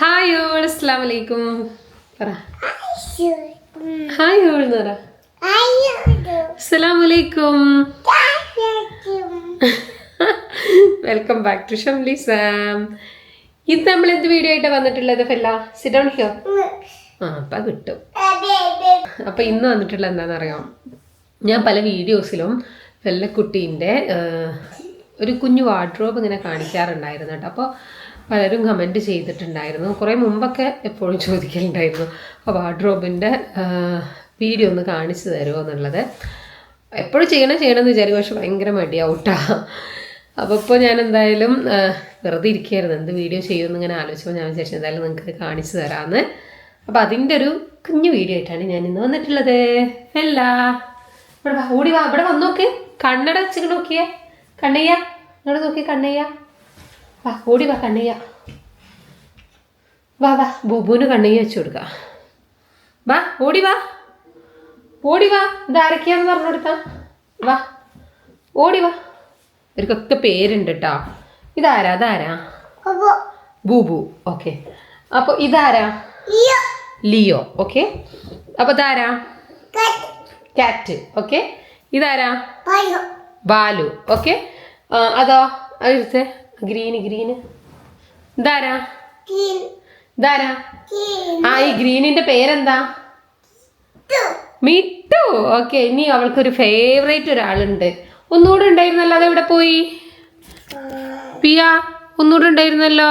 Hi all അസ്സാം വലൈക്കും പറ. ഹായ് ഓൾ എന്ന് പറ. അസ്സലാം വലൈക്കും welcome back to Shamli Sam ഇത് നമ്മൾ എന്ത് വീഡിയോ ആയിട്ട് വന്നിട്ടുള്ളത് ഫെല്ല? സിഡോൺ ഹിയോ ആ അപ്പം കിട്ടും. അപ്പം ഇന്ന് വന്നിട്ടുള്ള എന്താണെന്നറിയാം ഞാൻ പല വീഡിയോസിലും വെള്ളക്കുട്ടീന്റെ ഒരു കുഞ്ഞു വാർഡ്രോബ് ഇങ്ങനെ കാണിക്കാറുണ്ടായിരുന്നു കേട്ടോ. അപ്പോൾ പലരും കമന്റ് ചെയ്തിട്ടുണ്ടായിരുന്നു. കുറേ മുമ്പൊക്കെ എപ്പോഴും ചോദിക്കലുണ്ടായിരുന്നു. അപ്പോൾ വാർഡ്രോബിന്റെ വീഡിയോ ഒന്ന് കാണിച്ചു തരുമോ എന്നുള്ളത്. എപ്പോഴും ചെയ്യണം ചെയ്യണമെന്ന് വിചാരിക്കും പക്ഷെ ഭയങ്കര മടിയാവൂട്ടാ. അപ്പോൾ ഇപ്പോൾ ഞാൻ എന്തായാലും വെറുതെ ഇരിക്കുകയായിരുന്നു. എന്ത് വീഡിയോ ചെയ്യുമെന്ന് ഇങ്ങനെ ആലോചിച്ചപ്പോൾ ഞാൻ വിചാരിച്ചു എന്തായാലും നിങ്ങൾക്ക് കാണിച്ചു തരാമെന്ന്. അപ്പോൾ അതിന്റെ ഒരു കുഞ്ഞു വീഡിയോ ആയിട്ടാണ് ഞാൻ ഇന്ന് വന്നിട്ടുള്ളത്. അല്ല ഇവിടെ ഓടി വാ. ഇവിടെ വന്ന് നോക്ക് കണ്ണട വെച്ചിട്ട് നോക്കിയേ. കണ്ണയ്യ. ഇങ്ങോട്ട് നോക്കിയേ കണ്ണയ്യ. വാ ഓടി വാ കണ്ണയ്യ വാ വാ ബുബുവിന് കണ്ണയ്യ വെച്ച് കൊടുക്ക. വാ ഓടി വാ. ഓടി വാ. ഇതാരൊക്കെയാന്ന് പറഞ്ഞു കൊടുക്കാം വാ ഓടി വാ. ഇവർക്കൊക്കെ പേരുണ്ട് കേട്ടോ ഇതാരാ അതാരാ ബൂബു. ഓക്കെ. അപ്പോൾ ഇതാരാ? ലിയോ. ഓക്കെ. അപ്പോൾ ഇതാരാ? കാറ്റ്. ഓക്കെ. ഇതാരാ? ബാലു. ഓക്കെ. അതോ അടുത്ത് ഗ്രീന് ഗ്രീന് ഇതാരാ? ഇതാരാ? ആ ഈ ഗ്രീനിന്റെ പേരെന്താ? മിട്ടു. ഓക്കെ ഇനി അവൾക്കൊരു ഫേവറേറ്റ് ഒരാളുണ്ട്. ഒന്നുകൂടെ ഉണ്ടായിരുന്നല്ലോ അതെവിടെ പോയി? പിയ ഒന്നുകൂടെ ഉണ്ടായിരുന്നല്ലോ.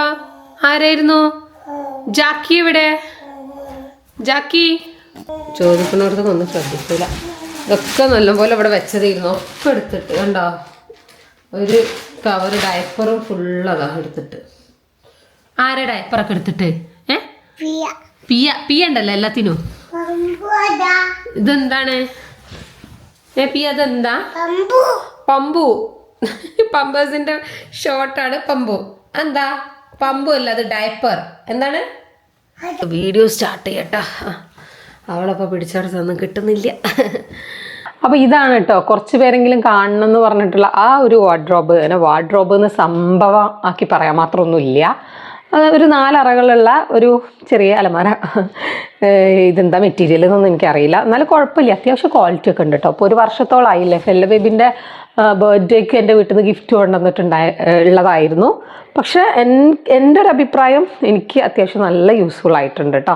ആരായിരുന്നു? ജാക്കി എവിടെ? ജാക്കി. ചോദിക്കുന്നവർക്ക് ഒന്നും ശ്രദ്ധിക്കൂല. ഇതൊക്കെ നല്ലപോലെ ഇവിടെ വെച്ചതായിരുന്നു ഒക്കെ എടുത്തിട്ട് കണ്ടോ? ഒരു കവർ ഡയപ്പറും ഫുള്ളതാ എടുത്തിട്ട്. ആരെ ഡയപ്പറൊക്കെ എടുത്തിട്ട്? ഏ? പിയ. പിയ ഉണ്ടല്ലോ എല്ലാത്തിനും. ഇതെന്താണ്? ഏ പിയ അതെന്താ? പമ്പു. പമ്പേഴ്സിന്റെ ഷോർട്ടാണ് പമ്പു. എന്താ പമ്പു അല്ല അത് ഡയപ്പർ എന്താണ്? Video start ചെയ്യട്ടാ. അവളപ്പോൾ ഒന്നും കിട്ടുന്നില്ല. അപ്പോൾ ഇതാണ് കേട്ടോ കുറച്ച് പേരെങ്കിലും കാണണം എന്ന് പറഞ്ഞിട്ടുള്ള ആ ഒരു വാർഡ്രോബ് അങ്ങനെ വാർഡ്രോബ് എന്ന് സംഭവം ആക്കി പറയാൻ മാത്രമൊന്നുമില്ല. ഒരു നാലറകളുള്ള ഒരു ചെറിയ അലമാര. ഇതെന്താ മെറ്റീരിയൽ എന്നൊന്നും എനിക്കറിയില്ല. എന്നാലും കുഴപ്പമില്ല. അത്യാവശ്യം ക്വാളിറ്റി ഒക്കെ ഉണ്ട് കേട്ടോ അപ്പോൾ ഒരു വർഷത്തോളായില്ലേ ഫെല്ല ബേബിന്റെ ബർത്ത്ഡേക്ക് എന്റെ വീട്ടിൽ നിന്ന് ഗിഫ്റ്റ് കൊണ്ടുവന്നിട്ടുണ്ടായ ഉള്ളതായിരുന്നു. പക്ഷേ എൻ എന്റെ ഒരു അഭിപ്രായം എനിക്ക് അത്യാവശ്യം നല്ല യൂസ്ഫുൾ ആയിട്ടുണ്ട് കേട്ടോ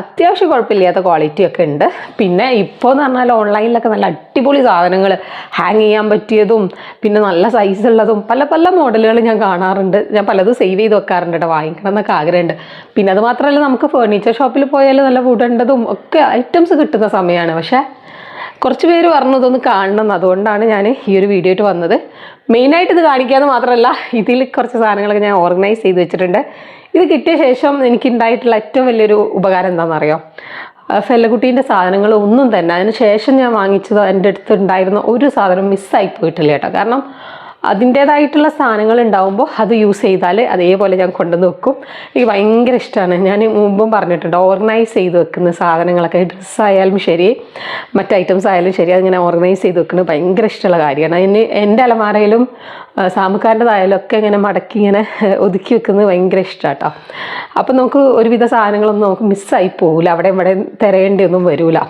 അത്യാവശ്യം കുഴപ്പമില്ലാത്ത ക്വാളിറ്റി ഒക്കെ ഉണ്ട്. പിന്നെ ഇപ്പോൾ എന്ന് പറഞ്ഞാൽ ഓൺലൈനിലൊക്കെ നല്ല അടിപൊളി സാധനങ്ങൾ ഹാങ് ചെയ്യാൻ പറ്റിയതും പിന്നെ നല്ല സൈസുള്ളതും പല പല മോഡലുകൾ ഞാൻ കാണാറുണ്ട്. ഞാൻ പലതും സേവ് ചെയ്ത് വെക്കാറുണ്ട് കേട്ടോ വാങ്ങിക്കണം എന്നൊക്കെ ആഗ്രഹമുണ്ട്. പിന്നെ അത് മാത്രമല്ല നമുക്ക് ഫേർണിച്ചർ ഷോപ്പിൽ പോയാൽ നല്ല വുഡേണ്ടതും ഒക്കെ ഐറ്റംസ് കിട്ടുന്ന സമയമാണ് പക്ഷേ കുറച്ച് പേര് പറഞ്ഞു ഇതൊന്ന് കാണണം അതുകൊണ്ടാണ് ഞാൻ ഈ ഒരു വീഡിയോ ആയിട്ട് വന്നത്. മെയിനായിട്ട് ഇത് കാണിക്കാമെന്ന് മാത്രമല്ല ഇതിൽ കുറച്ച് സാധനങ്ങളൊക്കെ ഞാൻ ഓർഗനൈസ് ചെയ്ത് വെച്ചിട്ടുണ്ട്. ഇത് കിട്ടിയ ശേഷം എനിക്കുണ്ടായിട്ടുള്ള ഏറ്റവും വലിയൊരു ഉപകാരം എന്താണെന്നറിയോ? ഫെല്ലക്കുട്ടീന്റെ സാധനങ്ങൾ ഒന്നും തന്നെ. അതിന് ശേഷം ഞാൻ വാങ്ങിച്ചത് എന്റെ അടുത്ത് ഉണ്ടായിരുന്ന ഒരു സാധനം മിസ്സായി പോയിട്ടില്ല കേട്ടോ. കാരണം അതിന്റേതായിട്ടുള്ള സാധനങ്ങൾ ഉണ്ടാവുമ്പോൾ അത് യൂസ് ചെയ്താൽ അതേപോലെ ഞാൻ കൊണ്ടുവന്ന് വെക്കും. എനിക്ക് ഭയങ്കര ഇഷ്ടമാണ് ഞാൻ മുമ്പും പറഞ്ഞിട്ടുണ്ട് ഓർഗനൈസ് ചെയ്ത് വെക്കുന്ന സാധനങ്ങളൊക്കെ ഡ്രസ്സ് ആയാലും ശരി മറ്റ് ഐറ്റംസ് ആയാലും ശരി അതിങ്ങനെ ഓർഗനൈസ് ചെയ്ത് വെക്കുന്നത് ഭയങ്കര ഇഷ്ടമുള്ള കാര്യമാണ്. അതിന് എന്റെ അലമാരയിലും സാമുക്കാരന്റെതായാലും ഒക്കെ ഇങ്ങനെ മടക്കി ഇങ്ങനെ ഒതുക്കി വെക്കുന്നത് ഭയങ്കര ഇഷ്ടമാണ് കേട്ടോ അപ്പം നമുക്ക് ഒരുവിധ സാധനങ്ങളൊന്നും നമുക്ക് മിസ്സായി പോകില്ല അവിടെ ഇവിടെ തിരയേണ്ടിയൊന്നും വരില്ല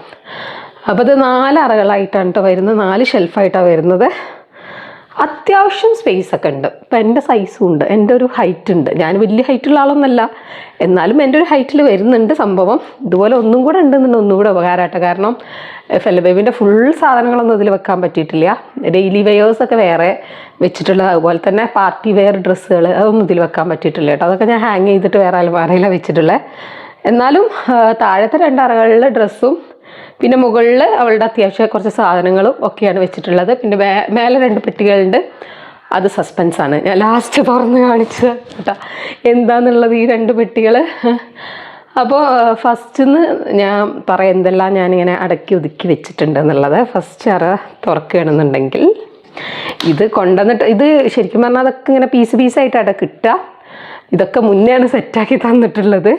അപ്പോൾ ഇത് നാല് അറകളായിട്ടാണ് കേട്ടോ വരുന്നത്. നാല് ഷെൽഫായിട്ടാണ് വരുന്നത്. അത്യാവശ്യം സ്പേസ് ഒക്കെ ഉണ്ട്. ഇപ്പം എന്റെ സൈസും ഉണ്ട്. എന്റെ ഒരു ഹൈറ്റ് ഉണ്ട്. ഞാൻ വലിയ ഹൈറ്റുള്ള ആളൊന്നല്ല. എന്നാലും എന്റെ ഒരു ഹൈറ്റിൽ വരുന്നുണ്ട് സംഭവം. ഇതുപോലെ ഒന്നും കൂടെ ഉണ്ടെന്നുണ്ട് ഒന്നും കൂടെ ഉപകാരമായിട്ട് കാരണം ഫെല്ലബേബിന്റെ ഫുൾ സാധനങ്ങളൊന്നും ഇതിൽ വെക്കാൻ പറ്റിയിട്ടില്ല. ഡെയിലി വെയേഴ്സ് ഒക്കെ വേറെ വെച്ചിട്ടുള്ളത്. അതുപോലെ തന്നെ പാർട്ടി വെയർ ഡ്രസ്സുകൾ അതൊന്നും ഇതിൽ വെക്കാൻ പറ്റിയിട്ടില്ല കേട്ടോ. അതൊക്കെ ഞാൻ ഹാങ് ചെയ്തിട്ട് വേറെ അലമാരയിലാണ് വെച്ചിട്ടുള്ളത് എന്നാലും താഴത്തെ രണ്ടറകളിലെ ഡ്രസ്സും പിന്നെ മുകളിൽ അവളുടെ അത്യാവശ്യ കുറച്ച് സാധനങ്ങളും ഒക്കെയാണ് വെച്ചിട്ടുള്ളത്. പിന്നെ മേലെ രണ്ട് പെട്ടികളുണ്ട്. അത് സസ്പെൻസ് ആണ്. ഞാൻ ലാസ്റ്റ് തുറന്ന് കാണിച്ചത് കേട്ടോ. എന്താന്നുള്ളത് ഈ രണ്ട് പെട്ടികൾ അപ്പോൾ ഫസ്റ്റിന്ന് ഞാൻ പറയാം എന്തെല്ലാം ഞാനിങ്ങനെ അടക്കി ഒതുക്കി വെച്ചിട്ടുണ്ട് എന്നുള്ളത്. ഫസ്റ്റ് അറ തുറക്കുകയാണെന്നുണ്ടെങ്കിൽ ഇത് കൊണ്ടുവന്നിട്ട് ഇത് ശരിക്കും പറഞ്ഞാൽ അതൊക്കെ ഇങ്ങനെ പീസ് പീസായിട്ടാണ് കിട്ടുക. ഇതൊക്കെ മുന്നെയാണ് സെറ്റാക്കി തന്നിട്ടുള്ളത്.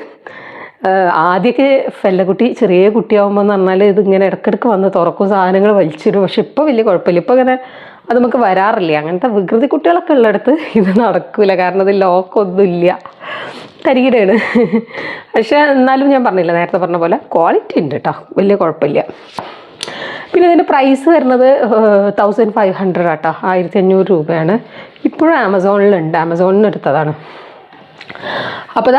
ആദ്യമൊക്കെ ഫെല്ലക്കുട്ടി ചെറിയ കുട്ടിയാകുമ്പോൾ എന്ന് പറഞ്ഞാൽ ഇതിങ്ങനെ ഇടയ്ക്കിടയ്ക്ക് വന്ന് തുറക്കും സാധനങ്ങൾ വലിച്ചിടും. പക്ഷെ ഇപ്പോൾ വലിയ കുഴപ്പമില്ല. ഇപ്പോൾ ഇങ്ങനെ അത് നമുക്ക് വരാറില്ല. അങ്ങനത്തെ വികൃതി കുട്ടികളൊക്കെ ഉള്ളിടത്ത് ഇത് നടക്കില്ല കാരണം ഇത് ലോക്കൊന്നുമില്ല തരികിടയാണ് പക്ഷേ എന്നാലും ഞാൻ പറഞ്ഞില്ല നേരത്തെ പറഞ്ഞ പോലെ ക്വാളിറ്റി ഉണ്ട് കേട്ടോ വലിയ കുഴപ്പമില്ല. പിന്നെ ഇതിന്റെ പ്രൈസ് വരുന്നത് തൗസൻഡ് ഫൈവ് ഹൺഡ്രഡ് ആട്ടോ. ആയിരത്തി അഞ്ഞൂറ് രൂപയാണ്. ഇപ്പോഴും ആമസോണിലുണ്ട് ആമസോണിൽ എടുത്തതാണ്. അപ്പോൾ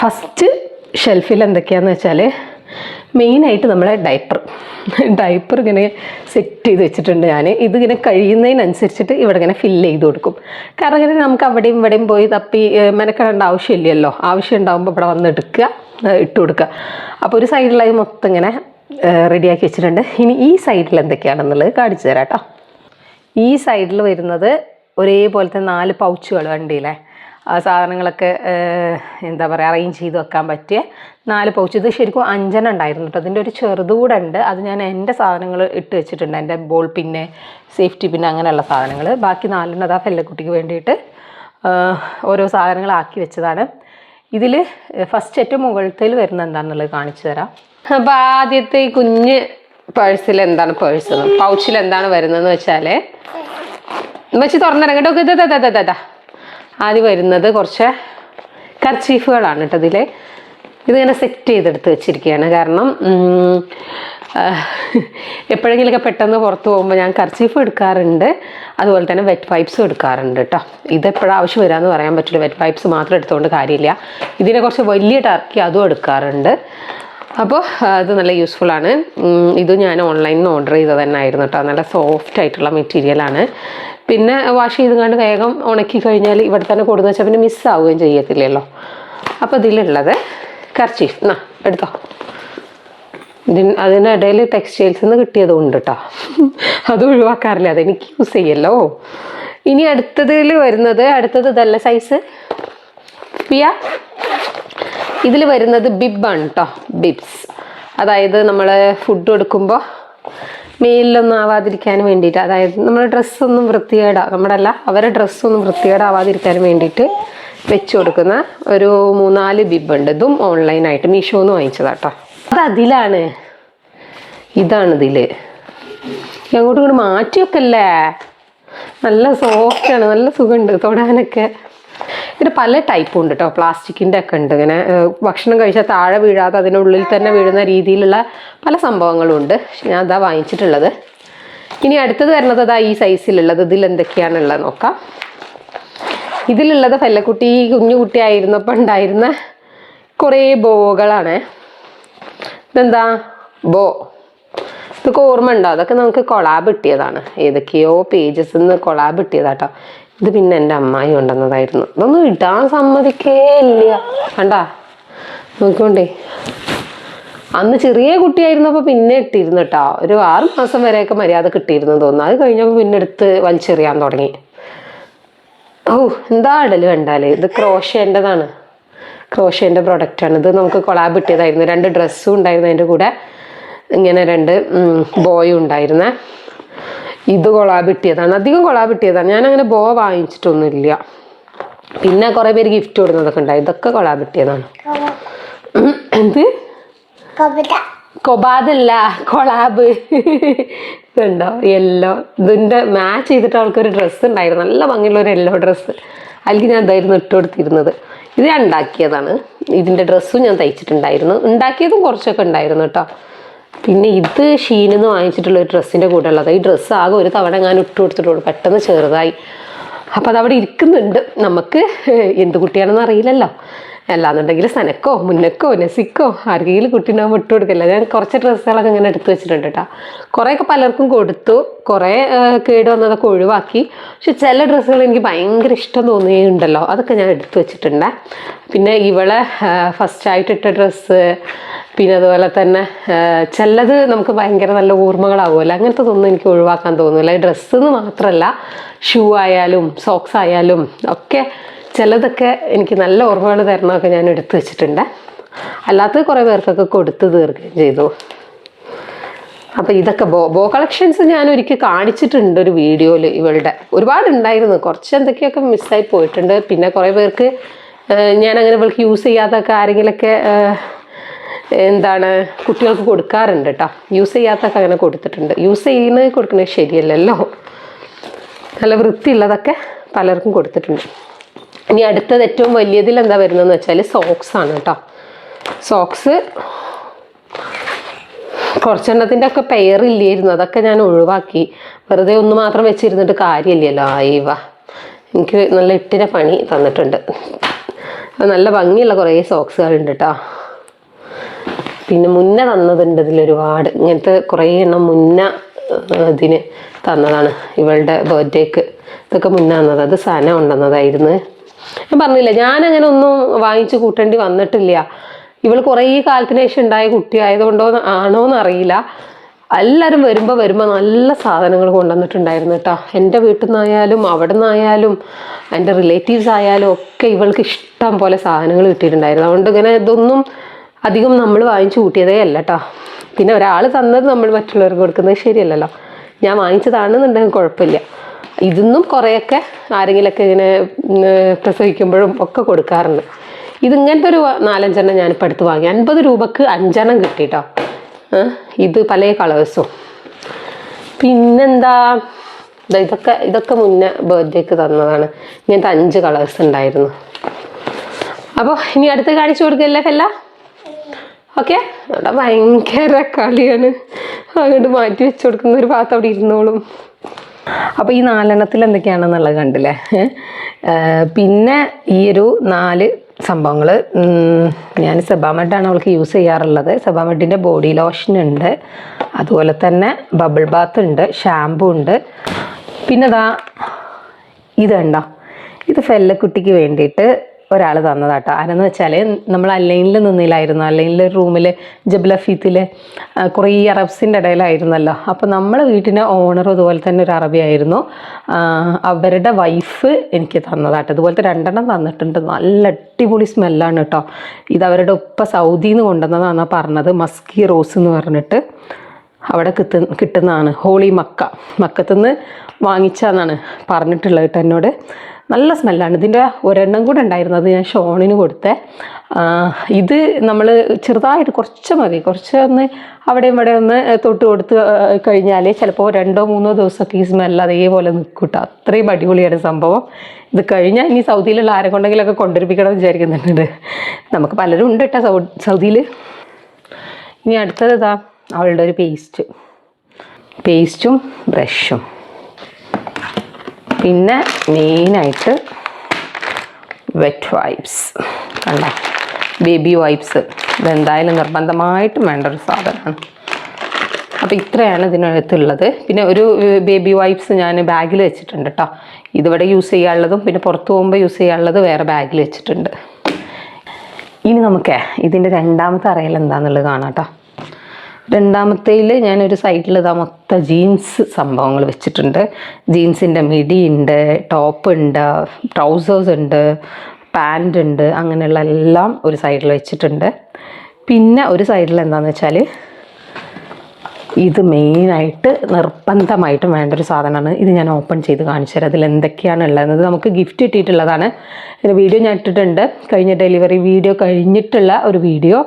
ഫസ്റ്റ് ഷെൽഫിൽ എന്തൊക്കെയാണെന്ന് വെച്ചാൽ മെയിനായിട്ട് നമ്മളെ ഡൈപ്പർ. ഡൈപ്പർ ഇങ്ങനെ സെറ്റ് ചെയ്ത് വെച്ചിട്ടുണ്ട് ഞാൻ ഇതിങ്ങനെ കഴിയുന്നതിനനുസരിച്ചിട്ട് ഇവിടെ ഇങ്ങനെ ഫില്ല് ചെയ്ത് കൊടുക്കും. കാരണം ഇങ്ങനെ നമുക്ക് അവിടെയും ഇവിടെയും പോയി തപ്പി മെനക്കെടേണ്ട ആവശ്യമില്ലല്ലോ. ആവശ്യം ഉണ്ടാകുമ്പോൾ ഇവിടെ വന്ന് എടുക്കുക ഇട്ട് കൊടുക്കുക. അപ്പോൾ ഒരു സൈഡിലായി മൊത്തം ഇങ്ങനെ റെഡിയാക്കി വെച്ചിട്ടുണ്ട്. ഇനി ഈ സൈഡിൽ എന്തൊക്കെയാണെന്നുള്ളത് കാണിച്ചു തരാം കേട്ടോ. ഈ സൈഡിൽ വരുന്നത് ഒരേപോലത്തെ നാല് പൗച്ചുകൾ വണ്ടിയിലെ. സാധനങ്ങളൊക്കെ എന്താ പറയുക അറേഞ്ച് ചെയ്ത് വെക്കാൻ പറ്റിയ നാല് പൗച്ച് ഇത് ശരിക്കും അഞ്ചെണ്ണം ഉണ്ടായിരുന്നു കേട്ടോ അതിന്റെ ഒരു ചെറുതുകൂടെ ഉണ്ട് അത് ഞാൻ എന്റെ സാധനങ്ങൾ ഇട്ട് വെച്ചിട്ടുണ്ട് എന്റെ ബോൾ പിന്നെ സേഫ്റ്റി പിന്നെ അങ്ങനെയുള്ള സാധനങ്ങൾ ബാക്കി നാലെണ്ണം അതാ ഫെല്ലക്കുട്ടിക്ക് വേണ്ടിയിട്ട് ഓരോ സാധനങ്ങളാക്കി വെച്ചതാണ് ഇതിൽ ഫസ്റ്റ് ഏറ്റവും മുകളിൽ വരുന്ന എന്താണെന്നുള്ളത് കാണിച്ചു തരാം അപ്പോൾ ആദ്യത്തെ ഈ കുഞ്ഞ് പേഴ്സിൽ എന്താണ് പേഴ്സ് പൗച്ചിൽ എന്താണ് വരുന്നതെന്ന് വെച്ചാൽ വെച്ച് തുറന്നിറങ്ങട്ടോ ഇതാ. ആദ്യം വരുന്നത് കുറച്ച് കർച്ചീഫുകളാണ് കേട്ടോ ഇതിൽ ഇതിങ്ങനെ സെറ്റ് ചെയ്തെടുത്ത് വെച്ചിരിക്കുകയാണ്. കാരണം എപ്പോഴെങ്കിലുമൊക്കെ പെട്ടെന്ന് പുറത്ത് പോകുമ്പോൾ ഞാൻ കർച്ചീഫ് എടുക്കാറുണ്ട്. അതുപോലെ തന്നെ വെറ്റ് പൈപ്സും എടുക്കാറുണ്ട് കേട്ടോ. ഇതെപ്പോഴും ആവശ്യം വരാമെന്ന് പറയാൻ പറ്റില്ല. വെറ്റ് പൈപ്സ് മാത്രം എടുത്തുകൊണ്ട് കാര്യമില്ല. ഇതിനെ കുറച്ച് വലിയ ടർക്കി അതും എടുക്കാറുണ്ട്. അപ്പോൾ അത് നല്ല യൂസ്ഫുൾ ആണ്. ഇത് ഞാൻ ഓൺലൈനിൽ നിന്ന് ഓർഡർ ചെയ്തത് തന്നെ ആയിരുന്നു കേട്ടോ. നല്ല സോഫ്റ്റ് ആയിട്ടുള്ള മെറ്റീരിയലാണ് പിന്നെ വാഷ് ചെയ്ത് കണ്ട് വേഗം ഉണക്കി കഴിഞ്ഞാൽ ഇവിടെ തന്നെ കൊടുത്തു വെച്ചാൽ പിന്നെ മിസ്സാവുകയും ചെയ്യത്തില്ലല്ലോ. അപ്പോൾ ഇതിലുള്ളത് കർച്ചീഫ് എന്നാ എടുത്തോ. ഇതിന് അതിനിടയിൽ ടെക്സ്റ്റൈൽസ് നിന്ന് കിട്ടിയത് ഉണ്ട് കേട്ടോ അത് ഒഴിവാക്കാറില്ല അതെനിക്ക് യൂസ് ചെയ്യല്ലോ. ഇനി അടുത്തതിൽ വരുന്നത് അടുത്തത് ഇതല്ല സൈസ് പിയ ഇതിൽ വരുന്നത് ബിബാണ് കേട്ടോ ബിബ്സ് അതായത് നമ്മൾ ഫുഡ് കൊടുക്കുമ്പോൾ മേലിലൊന്നും ആവാതിരിക്കാൻ വേണ്ടിയിട്ട് അതായത് നമ്മുടെ ഡ്രസ്സൊന്നും വൃത്തികേടാ നമ്മുടെ അവരുടെ ഡ്രസ്സൊന്നും വൃത്തികേടാവാതിരിക്കാൻ വേണ്ടിയിട്ട് വെച്ച് കൊടുക്കുന്ന ഒരു മൂന്നാൽ ബിബ് ഉണ്ട് ഇതും ഓൺലൈനായിട്ട് മീഷോന്ന് വാങ്ങിച്ചതാട്ടോ. അത് അതിലാണ് ഇതാണ് ഇതിൽ അങ്ങോട്ടും ഇങ്ങോട്ട് മാറ്റിയൊക്കെ അല്ലേ നല്ല സോഫ്റ്റ് ആണ് നല്ല സുഖമുണ്ട് തൊടാനൊക്കെ. ഇതിന് പല ടൈപ്പും ഉണ്ട് കേട്ടോ പ്ലാസ്റ്റിക്കിന്റെ ഒക്കെ ഉണ്ട്. ഇങ്ങനെ ഭക്ഷണം കഴിച്ചാൽ താഴെ വീഴാതെ അതിനുള്ളിൽ തന്നെ വീഴുന്ന രീതിയിലുള്ള പല സംഭവങ്ങളും ഉണ്ട്. ഞാൻ അതാ വാങ്ങിച്ചിട്ടുള്ളത്. ഇനി അടുത്തത് വരുന്നത് അതാ ഈ സൈസിലുള്ളത് ഇതിൽ എന്തൊക്കെയാണുള്ളത് നോക്കാം. ഇതിലുള്ളത് ഫെല്ലക്കുട്ടി കുഞ്ഞു കുട്ടിയായിരുന്നപ്പോൾ ഉണ്ടായിരുന്ന കുറേ ബോകളാണ്. ഇതെന്താ? ബോ. ഇതൊക്കെ ഓർമ്മ ഉണ്ടോ? അതൊക്കെ നമുക്ക് കൊളാബ് കിട്ടിയതാണ്. ഏതൊക്കെയോ പേജസ് നിന്ന് കൊളാബ് കിട്ടിയതാട്ടോ. ഇത് പിന്നെ എന്റെ അമ്മായി കൊണ്ടുവന്നതായിരുന്നു. ഇതൊന്നും ഇടാൻ സമ്മതിക്കേ ഇല്ല കണ്ടാ? നോക്കിക്കോണ്ടേ. അന്ന് ചെറിയ കുട്ടിയായിരുന്നപ്പോൾ പിന്നെ ഇട്ടിരുന്നു കേട്ടോ ഒരു ആറ് മാസം വരെയൊക്കെ മര്യാദ കിട്ടിയിരുന്നു തോന്നുന്നു. അത് കഴിഞ്ഞപ്പോൾ പിന്നെ എടുത്ത് വലിച്ചെറിയാൻ തുടങ്ങി. ഓ എന്താ ഇടൽ കണ്ടാൽ? ഇത് ക്രോഷേന്റെതാണ്. ക്രോഷേന്റെ പ്രൊഡക്റ്റാണ്. ഇത് നമുക്ക് കൊളാബ് കിട്ടിയതായിരുന്നു. രണ്ട് ഡ്രസ്സും ഉണ്ടായിരുന്നു അതിന്റെ കൂടെ. ഇങ്ങനെ രണ്ട് ബോയും ഉണ്ടായിരുന്നേ. ഇത് കൊളാബിട്ടിയതാണ് അധികം കൊളാബിട്ടിയതാണ്. ഞാനങ്ങനെ ഞാൻ അങ്ങനെ ബോ വാങ്ങിച്ചിട്ടൊന്നുമില്ല. പിന്നെ കുറേ പേര് ഗിഫ്റ്റ് കൊടുക്കുന്നതൊക്കെ ഉണ്ടായി. ഇതൊക്കെ കൊളാബിട്ടിയതാണ്. എന്ത്? കൊബാദല്ല കൊളാബ്. ഇതുണ്ടോ? യെല്ലോ ഇതിന്റെ മാച്ച് ചെയ്തിട്ട് അവൾക്കൊരു ഡ്രസ്സ് ഉണ്ടായിരുന്നു. നല്ല ഭംഗിയുള്ള ഒരു യെല്ലോ ഡ്രസ്സ് അല്ലെങ്കിൽ ഞാൻ ഇതായിരുന്നു ഇട്ട് കൊടുത്തിരുന്നത്. ഇത് ഞാൻ ഉണ്ടാക്കിയതാണ്. ഇതിന്റെ ഡ്രസ്സും ഞാൻ തയ്ച്ചിട്ടുണ്ടായിരുന്നു. ഉണ്ടാക്കിയതും കുറച്ചൊക്കെ ഉണ്ടായിരുന്നു കേട്ടോ. പിന്നെ ഇത് ഷീനിൽ നിന്ന് വാങ്ങിച്ചിട്ടുള്ള ഒരു ഡ്രസ്സിന്റെ കൂടെ ഉള്ളത് ഈ ഡ്രസ്സ് ആകെ ഒരു തവണ ഞാൻ ഇട്ട് കൊടുത്തിട്ടുള്ളൂ പെട്ടെന്ന് ചെറുതായി. അപ്പോൾ അതവിടെ ഇരിക്കുന്നുണ്ട്. നമുക്ക് എന്ത് കുട്ടിയാണെന്ന് അറിയില്ലല്ലോ. അല്ലാന്നുണ്ടെങ്കിൽ സനക്കോ മുന്നക്കോ നെസിക്കോ ആർക്കെങ്കിലും കുട്ടീനാകുമ്പോൾ ഇട്ട് കൊടുക്കില്ല. ഞാൻ കുറച്ച് ഡ്രസ്സുകളൊക്കെ ഇങ്ങനെ എടുത്തു വെച്ചിട്ടുണ്ട് കേട്ടോ. കുറേയൊക്കെ പലർക്കും കൊടുത്തു. കുറേ കേട് വന്നതൊക്കെ ഒഴിവാക്കി. പക്ഷെ ചില ഡ്രസ്സുകൾ എനിക്ക് ഭയങ്കര ഇഷ്ടം തോന്നുകയുണ്ടല്ലോ അതൊക്കെ ഞാൻ എടുത്തു വെച്ചിട്ടുണ്ട്. പിന്നെ ഇവളെ ഫസ്റ്റായിട്ട് ഇട്ട ഡ്രസ്സ്. പിന്നെ അതുപോലെ തന്നെ ചിലത് നമുക്ക് ഭയങ്കര നല്ല ഓർമ്മകളാവുമല്ലോ. അങ്ങനത്തെ ഒന്നും എനിക്ക് ഒഴിവാക്കാൻ തോന്നുന്നില്ല. ഡ്രസ്സ് എന്ന് മാത്രമല്ല ഷൂ ആയാലും സോക്സ് ആയാലും ഒക്കെ ചിലതൊക്കെ എനിക്ക് നല്ല ഓർമ്മകൾ തരണമൊക്കെ ഞാൻ എടുത്തു വെച്ചിട്ടുണ്ട്. അല്ലാത്ത കുറേ പേർക്കൊക്കെ കൊടുത്തു തീർക്കുകയും ചെയ്തു. അപ്പോൾ ഇതൊക്കെ ബോ ബോ കളക്ഷൻസ് ഞാൻ ഒരിക്കൽ കാണിച്ചിട്ടുണ്ട് ഒരു വീഡിയോയിൽ ഇവളുടെ. ഒരുപാട് ഉണ്ടായിരുന്നു കുറച്ച് എന്തൊക്കെയൊക്കെ മിസ്സായി പോയിട്ടുണ്ട്. പിന്നെ കുറേ പേർക്ക് ഞാൻ അങ്ങനെ ഇവൾക്ക് യൂസ് ചെയ്യാത്തൊക്കെ ആരെങ്കിലൊക്കെ എന്താണ് കുട്ടികൾക്ക് കൊടുക്കാറുണ്ട് കേട്ടോ യൂസ് ചെയ്യാത്തൊക്കെ അങ്ങനെ കൊടുത്തിട്ടുണ്ട്. യൂസ് ചെയ്യുന്നത് കൊടുക്കുന്നത് ശരിയല്ലല്ലോ. നല്ല വൃത്തിയുള്ളതൊക്കെ പലർക്കും കൊടുത്തിട്ടുണ്ട്. ഇനി അടുത്തത് ഏറ്റവും വലിയതിൽ എന്താ വരുന്നതെന്ന് വെച്ചാൽ സോക്സ് ആണ് കേട്ടോ. സോക്സ് കുറച്ചെണ്ണത്തിന്റെ ഒക്കെ പെയറില്ലായിരുന്നു അതൊക്കെ ഞാൻ ഒഴിവാക്കി. വെറുതെ ഒന്ന് മാത്രം വെച്ചിരുന്നിട്ട് കാര്യമില്ലല്ലോ. ആയിവ. എനിക്ക് നല്ല ഇട്ടിനെ പണി തന്നിട്ടുണ്ട്. നല്ല ഭംഗിയുള്ള കുറേ സോക്സുകളുണ്ട് കേട്ടോ. പിന്നെ മുന്നേ തന്നതുണ്ട് ഇതിലൊരുപാട്. ഇങ്ങനത്തെ കുറേ എണ്ണം മുന്ന ഇതിന് തന്നതാണ്. ഇവളുടെ ബർത്ത്ഡേക്ക് ഇതൊക്കെ മുന്നേ തന്നത്. അത് സന കൊണ്ടുവന്നതായിരുന്നു. ഞാൻ പറഞ്ഞില്ല ഞാൻ അങ്ങനെ ഒന്നും വാങ്ങിച്ചു കൂട്ടേണ്ടി വന്നിട്ടില്ല. ഇവൾ കുറേ കാലത്തിന് ശേഷം ഉണ്ടായ കുട്ടി ആയതുകൊണ്ടോ ആണോ എന്നറിയില്ല എല്ലാവരും വരുമ്പോൾ വരുമ്പോൾ നല്ല സാധനങ്ങൾ കൊണ്ടുവന്നിട്ടുണ്ടായിരുന്നു കേട്ടോ. എന്റെ വീട്ടിൽ നിന്നായാലും അവിടെ നിന്നായാലും എന്റെ റിലേറ്റീവ്സ് ആയാലും ഒക്കെ ഇവൾക്ക് ഇഷ്ടം പോലെ സാധനങ്ങൾ കിട്ടിയിട്ടുണ്ടായിരുന്നു. അതുകൊണ്ട് ഇങ്ങനെ ഇതൊന്നും അധികം നമ്മൾ വാങ്ങിച്ചു കൂട്ടിയതേ അല്ല കേട്ടോ. പിന്നെ ഒരാൾ തന്നത് നമ്മൾ മറ്റുള്ളവർക്ക് കൊടുക്കുന്നത് ശരിയല്ലല്ലോ. ഞാൻ വാങ്ങിച്ചതാണെന്നുണ്ടെങ്കിൽ കുഴപ്പമില്ല. ഇതൊന്നും കുറേയൊക്കെ ആരെങ്കിലുമൊക്കെ ഇങ്ങനെ പ്രസവിക്കുമ്പോഴും ഒക്കെ കൊടുക്കാറുണ്ട്. ഇതിങ്ങനത്തെ ഒരു നാലഞ്ചെണ്ണം ഞാനിപ്പോൾ അടുത്ത് വാങ്ങി. അൻപത് രൂപക്ക് അഞ്ചെണ്ണം കിട്ടിട്ടോ. ഇത് പല കളേഴ്സും. പിന്നെന്താ? ഇതൊക്കെ ഇതൊക്കെ മുന്നേ ബർത്ത്ഡേക്ക് തന്നതാണ്. ഇങ്ങനത്തെ അഞ്ച് കളേഴ്സ് ഉണ്ടായിരുന്നു. അപ്പോൾ ഇനി അടുത്ത് കാണിച്ചു കൊടുക്കല്ലേ ഫെല്ല ഓക്കെ? അവിടെ ഭയങ്കര കളിയാണ്. അങ്ങോട്ട് മാറ്റി വെച്ച് കൊടുക്കുന്ന ഒരു ഭാഗത്ത് അവിടെ ഇരുന്നോളും. അപ്പോൾ ഈ നാലെണ്ണത്തിൽ എന്തൊക്കെയാണെന്നുള്ളത് കണ്ടില്ലേ? പിന്നെ ഈ ഒരു നാല് സംഭവങ്ങൾ ഞാൻ സെബാമെഡാണ് അവൾക്ക് യൂസ് ചെയ്യാറുള്ളത്. സെബാമെഡിന്റെ ബോഡി ലോഷൻ ഉണ്ട്. അതുപോലെ തന്നെ ബബിൾ ബാത്ത് ഉണ്ട് ഷാമ്പു ഉണ്ട്. പിന്നെ ഇതാ ഇതുണ്ടോ ഇത് ഫെല്ലക്കുട്ടിക്ക് വേണ്ടിയിട്ട് ഒരാൾ തന്നതാട്ടോ. ആരെന്ന് വെച്ചാൽ നമ്മൾ അല്ലൈനിൽ നിന്നില്ലായിരുന്നു അല്ലൈനിൽ റൂമിൽ ജബ്ലഫീത്തിൽ കുറേ അറബ്സിന്റെ ഇടയിലായിരുന്നല്ലോ. അപ്പോൾ നമ്മളെ വീട്ടിന്റെ ഓണർ അതുപോലെ തന്നെ ഒരു അറബിയായിരുന്നു അവരുടെ വൈഫ് എനിക്ക് തന്നതാട്ടോ. ഇതുപോലത്തെ രണ്ടെണ്ണം തന്നിട്ടുണ്ട്. നല്ല അടിപൊളി സ്മെല്ലാണ് കേട്ടോ ഇത് അവരുടെ ഉപ്പ സൗദിയിൽ നിന്ന് കൊണ്ടുവന്നതാണ് പറഞ്ഞത്. മസ്കി റോസ് എന്ന് പറഞ്ഞിട്ട് അവിടെ കിട്ടു കിട്ടുന്നതാണ്. Holy Mecca. മക്കത്തുനിന്ന് വാങ്ങിച്ചാന്നാണ് പറഞ്ഞിട്ടുള്ളത് കേട്ടോ എന്നോട്. നല്ല സ്മെല്ലാണ്. ഇതിന്റെ ഒരെണ്ണം കൂടെ ഉണ്ടായിരുന്നത് ഞാൻ ഷോണിന് കൊടുത്തേ. ഇത് നമ്മൾ ചെറുതായിട്ട് കുറച്ച് മതി. കുറച്ച് ഒന്ന് അവിടെയും ഇവിടെ ഒന്ന് തൊട്ട് കൊടുത്ത് കഴിഞ്ഞാൽ ചിലപ്പോൾ രണ്ടോ മൂന്നോ ദിവസമൊക്കെ ഈ സ്മെല്ല് അതേപോലെ നിൽക്കും കേട്ടോ അത്രയും അടിപൊളിയാണ് സംഭവം. ഇത് കഴിഞ്ഞാൽ ഇനി സൗദിയിലുള്ള ആരെ കൊണ്ടെങ്കിലൊക്കെ കൊണ്ടുവരിപ്പിക്കണം വിചാരിക്കുന്നുണ്ട്. നമുക്ക് പലരും ഉണ്ട് കേട്ടോ സൗദിയിൽ ഇനി അടുത്തത് ഇതാ അവളുടെ ഒരു പേസ്റ്റ്. പേസ്റ്റും ബ്രഷും. പിന്നെ മെയിനായിട്ട് വെറ്റ് വൈപ്സ് കണ്ടോ? ബേബി വൈപ്സ് ഇതെന്തായാലും നിർബന്ധമായിട്ടും വേണ്ട ഒരു സാധനമാണ്. അപ്പോൾ ഇത്രയാണ് ഇതിനകത്തുള്ളത്. പിന്നെ ഒരു ബേബി വൈപ്സ് ഞാൻ ബാഗിൽ വെച്ചിട്ടുണ്ട് കേട്ടോ ഇതിവിടെ യൂസ് ചെയ്യാനുള്ളതും പിന്നെ പുറത്തു പോകുമ്പോൾ യൂസ് ചെയ്യാനുള്ളത് വേറെ ബാഗിൽ വെച്ചിട്ടുണ്ട്. ഇനി നമുക്കേ ഇതിന്റെ രണ്ടാമത്തെ അറയിൽ എന്താണെന്നുള്ളത് കാണാം കേട്ടോ രണ്ടാമത്തേൽ ഞാനൊരു സൈഡിൽ ഇതാ മൊത്തം ജീൻസ് സംഭവങ്ങൾ വെച്ചിട്ടുണ്ട്. ജീൻസിന്റെ മിഡി ഉണ്ട് ടോപ്പ് ഉണ്ട് ട്രൗസേഴ്സ് ഉണ്ട് പാന്റ് ഉണ്ട് അങ്ങനെയുള്ള എല്ലാം ഒരു സൈഡിൽ വെച്ചിട്ടുണ്ട്. പിന്നെ ഒരു സൈഡിൽ എന്താണെന്ന് വെച്ചാൽ ഇത് മെയിനായിട്ട് നിർബന്ധമായിട്ടും വേണ്ട ഒരു സാധനമാണ് ഇത് ഞാൻ ഓപ്പൺ ചെയ്ത് കാണിച്ചു തരാം. അതിൽ എന്തൊക്കെയാണ് ഉള്ളതെന്നത് നമുക്ക് ഗിഫ്റ്റ് കിട്ടിയിട്ടുള്ളതാണ്. വീഡിയോ ഞാൻ ഇട്ടിട്ടുണ്ട്. കഴിഞ്ഞ ഡെലിവറി വീഡിയോ കഴിഞ്ഞിട്ടുള്ള ഒരു വീഡിയോ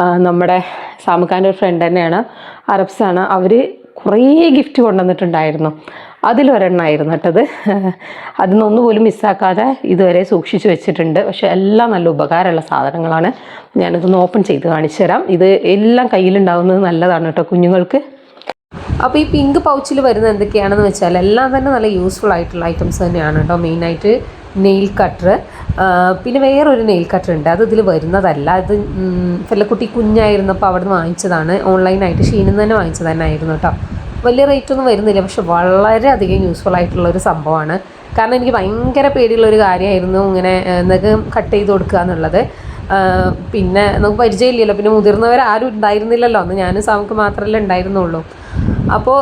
നമ്മുടെ സാമുഖാന്റെ ഒരു ഫ്രണ്ട് തന്നെയാണ്. അറബ്സാണ്. അവർ കുറേ ഗിഫ്റ്റ് കൊണ്ടുവന്നിട്ടുണ്ടായിരുന്നു. അതിലൊരെണ്ണമായിരുന്നു കേട്ടത്. അതിനൊന്നും പോലും മിസ്സാക്കാതെ ഇതുവരെ സൂക്ഷിച്ചു വെച്ചിട്ടുണ്ട്. പക്ഷെ എല്ലാം നല്ല ഉപകാരമുള്ള സാധനങ്ങളാണ്. ഞാനിതൊന്ന് ഓപ്പൺ ചെയ്ത് കാണിച്ചു തരാം. ഇത് എല്ലാം കയ്യിലുണ്ടാവുന്നത് നല്ലതാണ് കേട്ടോ കുഞ്ഞുങ്ങൾക്ക്. അപ്പോൾ ഈ പിങ്ക് പൗച്ചിൽ വരുന്ന എന്തൊക്കെയാണെന്ന് വെച്ചാൽ എല്ലാം തന്നെ നല്ല യൂസ്ഫുൾ ആയിട്ടുള്ള ഐറ്റംസ് തന്നെയാണ് കേട്ടോ മെയിനായിട്ട് നെയിൽ കട്ടർ പിന്നെ വേറൊരു നെയിൽ കട്ടർ ഉണ്ട്. അത് ഇതിൽ വരുന്നതല്ല. ഇത് ഫെല്ലക്കുട്ടി കുഞ്ഞായിരുന്നപ്പോൾ അവിടെ നിന്ന് വാങ്ങിച്ചതാണ്. ഓൺലൈനായിട്ട് ഷീനിൽ നിന്ന് തന്നെ വാങ്ങിച്ചത് തന്നെ ആയിരുന്നു കേട്ടോ വലിയ റേറ്റ് ഒന്നും വരുന്നില്ല. പക്ഷെ വളരെയധികം യൂസ്ഫുൾ ആയിട്ടുള്ള ഒരു സംഭവമാണ്. കാരണം എനിക്ക് ഭയങ്കര പേടിയുള്ള ഒരു കാര്യമായിരുന്നു ഇങ്ങനെ നഖം കട്ട് ചെയ്ത് കൊടുക്കുക എന്നുള്ളത്. പിന്നെ നമുക്ക് പരിചയമില്ലല്ലോ. പിന്നെ മുതിർന്നവർ ആരും ഉണ്ടായിരുന്നില്ലല്ലോ. അന്ന് ഞാനും സാമുക്ക് മാത്രമല്ലേ ഉണ്ടായിരുന്നുള്ളൂ. അപ്പോൾ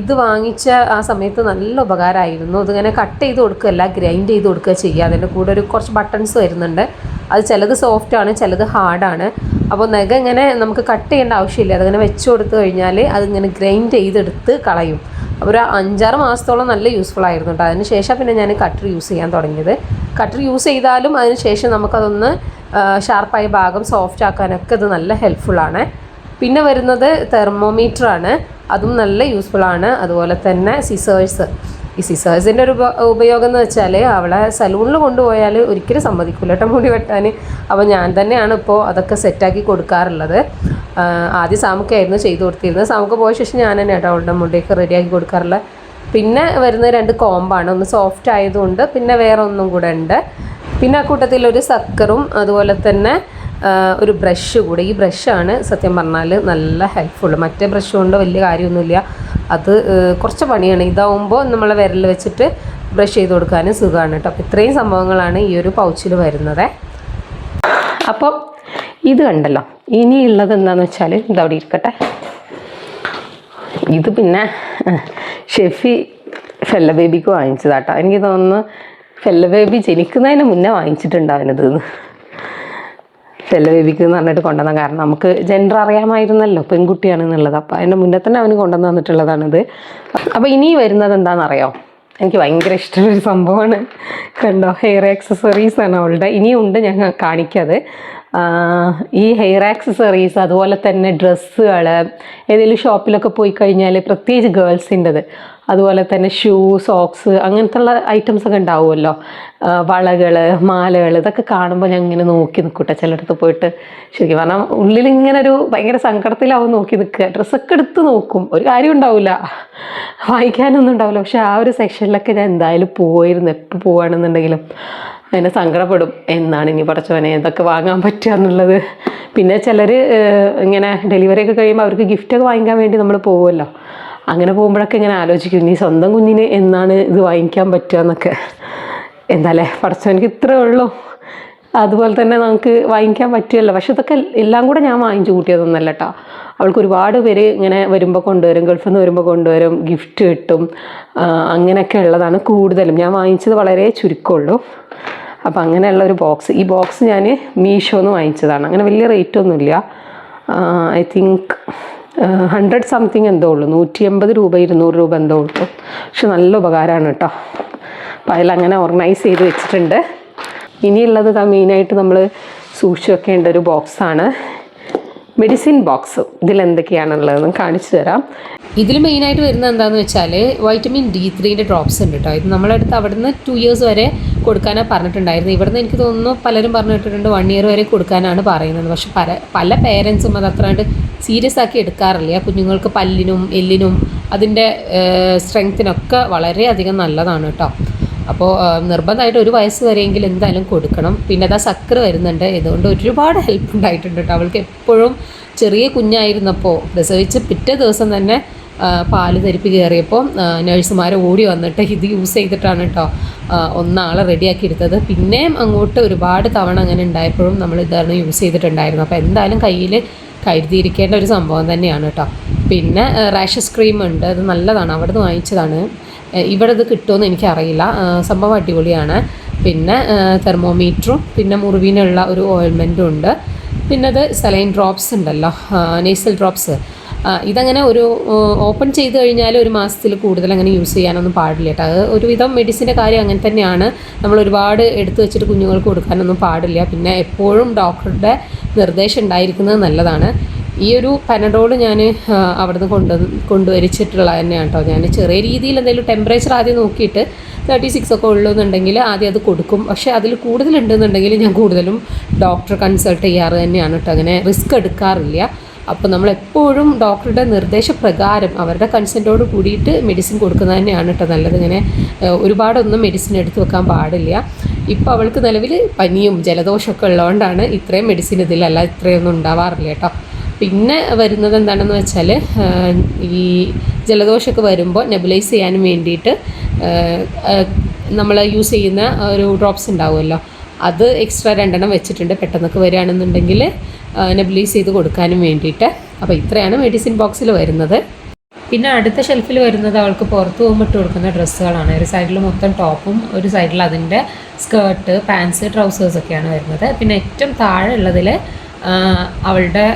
ഇത് വാങ്ങിച്ച ആ സമയത്ത് നല്ല ഉപകാരമായിരുന്നു. ഇതിങ്ങനെ കട്ട് ചെയ്ത് കൊടുക്കുകയല്ല ഗ്രൈൻഡ് ചെയ്ത് കൊടുക്കുക ചെയ്യുക. അതിന്റെ കൂടെ ഒരു കുറച്ച് ബട്ടൺസ് വരുന്നുണ്ട്. അത് ചിലത് സോഫ്റ്റ് ആണ് ചിലത് ഹാർഡാണ് അപ്പോൾ നഖ ഇങ്ങനെ നമുക്ക് കട്ട് ചെയ്യേണ്ട ആവശ്യമില്ല. അതിങ്ങനെ വെച്ച് കൊടുത്തു കഴിഞ്ഞാൽ അതിങ്ങനെ ഗ്രൈൻഡ് ചെയ്തെടുത്ത് കളയും. അപ്പോൾ ഒരു അഞ്ചാറ് മാസത്തോളം നല്ല യൂസ്ഫുൾ ആയിരുന്നു കേട്ടോ അതിന് ശേഷം പിന്നെ ഞാൻ കട്ടർ യൂസ് ചെയ്യാൻ തുടങ്ങിയത്. കട്ടർ യൂസ് ചെയ്താലും അതിന് ശേഷം നമുക്കതൊന്ന് ഷാർപ്പായ ഭാഗം സോഫ്റ്റ് ആക്കാനൊക്കെ ഇത് നല്ല ഹെൽപ്ഫുള്ളാണ് പിന്നെ വരുന്നത് തെർമോമീറ്റർ ആണ്. അതും നല്ല യൂസ്ഫുൾ ആണ്. അതുപോലെ തന്നെ സിസേഴ്സ് ഈ സിസേഴ്സിന്റെ ഒരു ഉപയോഗം എന്ന് വെച്ചാൽ അവളെ സലൂണിൽ കൊണ്ടുപോയാൽ ഒരിക്കലും സമ്മതിക്കില്ല കേട്ടോ മുടി വെട്ടാൻ അപ്പോൾ ഞാൻ തന്നെയാണ് ഇപ്പോൾ അതൊക്കെ സെറ്റാക്കി കൊടുക്കാറുള്ളത്. ആദ്യം സാമുക്കായിരുന്നു ചെയ്തു കൊടുത്തിരുന്നത്. സാമുക്ക് പോയ ശേഷം ഞാൻ തന്നെ കേട്ടോ അവളുടെ മുടിയൊക്കെ റെഡിയാക്കി കൊടുക്കാറുള്ളത് പിന്നെ വരുന്ന രണ്ട് കോമ്പാണ്. ഒന്ന് സോഫ്റ്റ് ആയതുകൊണ്ട് പിന്നെ വേറെ ഒന്നും കൂടെ ഉണ്ട്. പിന്നെ ആ കൂട്ടത്തിൽ ഒരു സക്കറും അതുപോലെ തന്നെ ഒരു ബ്രഷ് കൂടെ. ഈ ബ്രഷാണ് സത്യം പറഞ്ഞാൽ നല്ല ഹെൽപ്ഫുൾ മറ്റേ ബ്രഷ് കൊണ്ട് വലിയ കാര്യമൊന്നുമില്ല. അത് കുറച്ച് പണിയാണ്. ഇതാവുമ്പോൾ നമ്മളെ വിരൽ വെച്ചിട്ട് ബ്രഷ് ചെയ്ത് കൊടുക്കാനും സുഖമാണ് കേട്ടോ. അപ്പോൾ ഇത്രയും സംഭവങ്ങളാണ് ഈ ഒരു പൗച്ചിൽ വരുന്നത്. അപ്പോൾ ഇത് കണ്ടല്ലോ. ഇനിയുള്ളത് എന്താണെന്ന് വെച്ചാൽ ഇതവിടെ ഇരിക്കട്ടെ. ഇത് പിന്നെ ഷെഫി ഫെല്ല ബേബിക്ക് വാങ്ങിച്ചതാട്ടോ. എനിക്ക് തോന്നുന്നു ഫെല്ല ബേബി ജനിക്കുന്നതിന് മുന്നേ വാങ്ങിച്ചിട്ടുണ്ടാവുന്നത് ഫെല്ല ബേബിക്ക് എന്ന് പറഞ്ഞിട്ട് കൊണ്ടുവന്ന കാരണം നമുക്ക് ജെൻഡർ അറിയാമായിരുന്നല്ലോ പെൺകുട്ടിയാണെന്നുള്ളത് അപ്പം അതിന്റെ മുന്നേ തന്നെ അവന് കൊണ്ടുവന്ന് വന്നിട്ടുള്ളതാണിത് അപ്പോൾ ഇനി വരുന്നത് എന്താണെന്നറിയോ? എനിക്ക് ഭയങ്കര ഇഷ്ടമുള്ളൊരു സംഭവമാണ്. കണ്ടോ? ഹെയർ ആക്സസറീസ് ആണ് അവളുടെ. ഇനിയുണ്ട് ഞാൻ കാണിക്കാതെ. ഈ ഹെയർ ആക്സസറീസ് അതുപോലെ തന്നെ ഡ്രസ്സുകൾ ഏതെങ്കിലും ഷോപ്പിലൊക്കെ പോയി കഴിഞ്ഞാൽ പ്രത്യേകിച്ച് ഗേൾസിന്റെത് അതുപോലെ തന്നെ ഷൂ സോക്സ് അങ്ങനത്തെ ഉള്ള ഐറ്റംസ് ഒക്കെ ഉണ്ടാവുമല്ലോ. വളകൾ മാലകൾ ഇതൊക്കെ കാണുമ്പോൾ ഞാൻ ഇങ്ങനെ നോക്കി നിൽക്കൂട്ടെ ചിലയിടത്ത് പോയിട്ട് ശരിക്കും പറഞ്ഞാൽ ഉള്ളിൽ ഇങ്ങനെ ഒരു ഭയങ്കര സങ്കടത്തിലാവും നോക്കി നിൽക്കുക ഡ്രസ്സൊക്കെ എടുത്ത് നോക്കും. ഒരു കാര്യം ഉണ്ടാവില്ല വായിക്കാനൊന്നും ഉണ്ടാവില്ല പക്ഷെ ആ ഒരു സെക്ഷനിലൊക്കെ ഞാൻ എന്തായാലും പോയിരുന്നു. എപ്പോൾ പോവുകയാണെന്നുണ്ടെങ്കിലും അതിനെ സങ്കടപ്പെടും. എന്നാണ് ഇനി പഠിച്ചവനെ ഇതൊക്കെ വാങ്ങാൻ പറ്റുക എന്നുള്ളത്. പിന്നെ ചിലർ ഇങ്ങനെ ഡെലിവറി ഒക്കെ കഴിയുമ്പോൾ അവർക്ക് ഗിഫ്റ്റൊക്കെ വാങ്ങിക്കാൻ വേണ്ടി നമ്മൾ പോകുമല്ലോ അങ്ങനെ പോകുമ്പോഴൊക്കെ ഇങ്ങനെ ആലോചിക്കും നീ സ്വന്തം കുഞ്ഞിന് എന്നാണ് ഇത് വാങ്ങിക്കാൻ പറ്റുക എന്നൊക്കെ. എന്താല്ലേ എനിക്ക് ഇത്രേ ഉള്ളൂ. അതുപോലെ തന്നെ നമുക്ക് വാങ്ങിക്കാൻ പറ്റുമല്ലോ പക്ഷെ ഇതൊക്കെ എല്ലാം കൂടെ ഞാൻ വാങ്ങിച്ചു കൂട്ടിയതൊന്നല്ല കേട്ടോ അവൾക്ക് ഒരുപാട് പേര് ഇങ്ങനെ വരുമ്പോൾ കൊണ്ടുവരും ഗൾഫിൽ നിന്ന് വരുമ്പോൾ കൊണ്ടുവരും ഗിഫ്റ്റ് കിട്ടും അങ്ങനെയൊക്കെ ഉള്ളതാണ് കൂടുതലും. ഞാൻ വാങ്ങിച്ചത് വളരെ ചുരുക്കമുള്ളൂ. അപ്പോൾ അങ്ങനെയുള്ള ഒരു ബോക്സ് ഈ ബോക്സ് ഞാൻ മീഷോന്ന് വാങ്ങിച്ചതാണ്. അങ്ങനെ വലിയ റേറ്റ് ഒന്നുമില്ല. ഐ തിങ്ക് ഹൺഡ്രഡ് സംതിങ് എന്തോ ഉള്ളൂ. നൂറ്റി എൺപത് രൂപ ഇരുന്നൂറ് രൂപ എന്തോ ഉള്ളൂ. പക്ഷെ നല്ല ഉപകാരമാണ് കേട്ടോ. അപ്പോൾ അതിലങ്ങനെ ഓർഗനൈസ് ചെയ്ത് വെച്ചിട്ടുണ്ട്. ഇനിയുള്ളത് മെയിനായിട്ട് നമ്മൾ സൂക്ഷിച്ച് വെക്കേണ്ട ഒരു ബോക്സാണ് മെഡിസിൻ ബോക്സ് ഇതിൽ എന്തൊക്കെയാണുള്ളതെന്ന് കാണിച്ചു തരാം. ഇതിൽ മെയിനായിട്ട് വരുന്നത് എന്താണെന്ന് വെച്ചാൽ വൈറ്റമിൻ ഡി ത്രീന്റെ ഡ്രോപ്സ് ഉണ്ട് കേട്ടോ ഇത് നമ്മളടുത്ത് അവിടുന്ന് ടു ഇയേഴ്സ് വരെ കൊടുക്കാനാണ് പറഞ്ഞിട്ടുണ്ടായിരുന്നു ഇവിടുന്ന് എനിക്ക് തോന്നുന്നു പലരും പറഞ്ഞിട്ടുണ്ട് വൺ ഇയർ വരെ കൊടുക്കാനാണ് പറയുന്നത്. പക്ഷെ പല പല പേരൻസും അത് അത്രയാണ്ട് സീരിയസ് ആക്കി എടുക്കാറില്ല. കുഞ്ഞുങ്ങൾക്ക് പല്ലിനും എല്ലിനും അതിന്റെ സ്ട്രെങ്ത്തിനൊക്കെ വളരെയധികം നല്ലതാണ് കേട്ടോ അപ്പോൾ നിർബന്ധമായിട്ട് ഒരു വയസ്സ് വരെയെങ്കിലും എന്തായാലും കൊടുക്കണം. പിന്നെ അതാ സക്കർ വരുന്നുണ്ട്. ഇതുകൊണ്ട് ഒരുപാട് ഹെൽപ്പ് ഉണ്ടായിട്ടുണ്ട് കേട്ടോ. അവൾക്ക് എപ്പോഴും ചെറിയ കുഞ്ഞായിരുന്നപ്പോൾ പ്രസവിച്ച് പിറ്റേ ദിവസം തന്നെ പാൽ ധരിപ്പ് കയറിയപ്പോൾ നഴ്സുമാർ ഓടി വന്നിട്ട് ഇത് യൂസ് ചെയ്തിട്ടാണ് കേട്ടോ ഒന്നാളെ റെഡിയാക്കി എടുത്തത്. പിന്നെയും അങ്ങോട്ട് ഒരുപാട് തവണ അങ്ങനെ ഉണ്ടായപ്പോഴും നമ്മൾ ഇതാണ് യൂസ് ചെയ്തിട്ടുണ്ടായിരുന്നു അപ്പോൾ എന്തായാലും കയ്യിൽ കരുതിയിരിക്കേണ്ട ഒരു സംഭവം തന്നെയാണ് കേട്ടോ. പിന്നെ റാഷസ് ക്രീം ഉണ്ട്. അത് നല്ലതാണ്. അവിടെ നിന്ന് വാങ്ങിച്ചതാണ്. ഇവിടെ ഇത് കിട്ടുമെന്ന് എനിക്കറിയില്ല. സംഭവം അടിപൊളിയാണ്. പിന്നെ തെർമോമീറ്ററും പിന്നെ മുറിവിനുള്ള ഒരു ഓയിൽമെന്റും ഉണ്ട്. പിന്നെ അത് സലൈൻ ഡ്രോപ്സ് ഉണ്ടല്ലോ നേസൽ ഡ്രോപ്സ് ഇതങ്ങനെ ഒരു ഓപ്പൺ ചെയ്ത് കഴിഞ്ഞാൽ ഒരു മാസത്തിൽ കൂടുതൽ അങ്ങനെ യൂസ് ചെയ്യാനൊന്നും പാടില്ല കേട്ടോ. അത് ഒരുവിധം മെഡിസിന്റെ കാര്യം അങ്ങനെ തന്നെയാണ്. നമ്മൾ ഒരുപാട് എടുത്തു വെച്ചിട്ട് കുഞ്ഞുങ്ങൾക്ക് കൊടുക്കാനൊന്നും പാടില്ല. പിന്നെ എപ്പോഴും ഡോക്ടറുടെ നിർദ്ദേശം ഉണ്ടായിരിക്കുന്നത് നല്ലതാണ്. ഈ ഒരു പനഡോൾ ഞാൻ അവിടുന്ന് കൊണ്ട് കൊണ്ടുവരിച്ചിട്ടുള്ള തന്നെയാണ് കേട്ടോ ഞാൻ ചെറിയ രീതിയിൽ എന്തെങ്കിലും ടെമ്പറേച്ചർ ആദ്യം നോക്കിയിട്ട് തേർട്ടി സിക്സ് ഒക്കെ ഉള്ളൂന്നുണ്ടെങ്കിൽ ആദ്യം അത് കൊടുക്കും. പക്ഷേ അതിൽ കൂടുതലുണ്ടെന്നുണ്ടെങ്കിൽ ഞാൻ കൂടുതലും ഡോക്ടറെ കൺസൾട്ട് ചെയ്യാറ് തന്നെയാണ് കേട്ടോ അങ്ങനെ റിസ്ക് എടുക്കാറില്ല. അപ്പോൾ നമ്മൾ എപ്പോഴും ഡോക്ടറുടെ നിർദ്ദേശപ്രകാരം അവരുടെ കൺസെന്റോട് കൂടിയിട്ട് മെഡിസിൻ കൊടുക്കുന്നത് തന്നെയാണ് കേട്ടോ നല്ലത്. ഇങ്ങനെ ഒരുപാടൊന്നും മെഡിസിൻ എടുത്ത് വെക്കാൻ പാടില്ല. ഇപ്പോൾ അവൾക്ക് നിലവിൽ പനിയും ജലദോഷമൊക്കെ ഉള്ളതുകൊണ്ടാണ് ഇത്രയും മെഡിസിൻ ഇതിലല്ല ഇത്രയൊന്നും ഉണ്ടാവാറില്ല കേട്ടോ പിന്നെ വരുന്നത് എന്താണെന്ന് വെച്ചാൽ ഈ ജലദോഷമൊക്കെ വരുമ്പോൾ നെബുലൈസ് ചെയ്യാനും വേണ്ടിയിട്ട് നമ്മൾ യൂസ് ചെയ്യുന്ന ഒരു ഡ്രോപ്സ് ഉണ്ടാവുമല്ലോ. അത് എക്സ്ട്രാ രണ്ടെണ്ണം വെച്ചിട്ടുണ്ട് പെട്ടെന്നൊക്കെ വരികയാണെന്നുണ്ടെങ്കിൽ നെബുലൈസ് ചെയ്ത് കൊടുക്കാനും വേണ്ടിയിട്ട്. അപ്പോൾ ഇത്രയാണ് മെഡിസിൻ ബോക്സിൽ വരുന്നത്. പിന്നെ അടുത്ത ഷെൽഫിൽ വരുന്നത് അവൾക്ക് പുറത്ത് പോകുമ്പോൾ ഇട്ട് കൊടുക്കുന്ന ഡ്രസ്സുകളാണ്. ഒരു സൈഡിൽ മൊത്തം ടോപ്പും ഒരു സൈഡിൽ അതിന്റെ സ്കേർട്ട് പാൻസ് ട്രൗസേഴ്സൊക്കെയാണ് വരുന്നത്. പിന്നെ ഏറ്റവും താഴെ ഉള്ളതിൽ അവളുടെ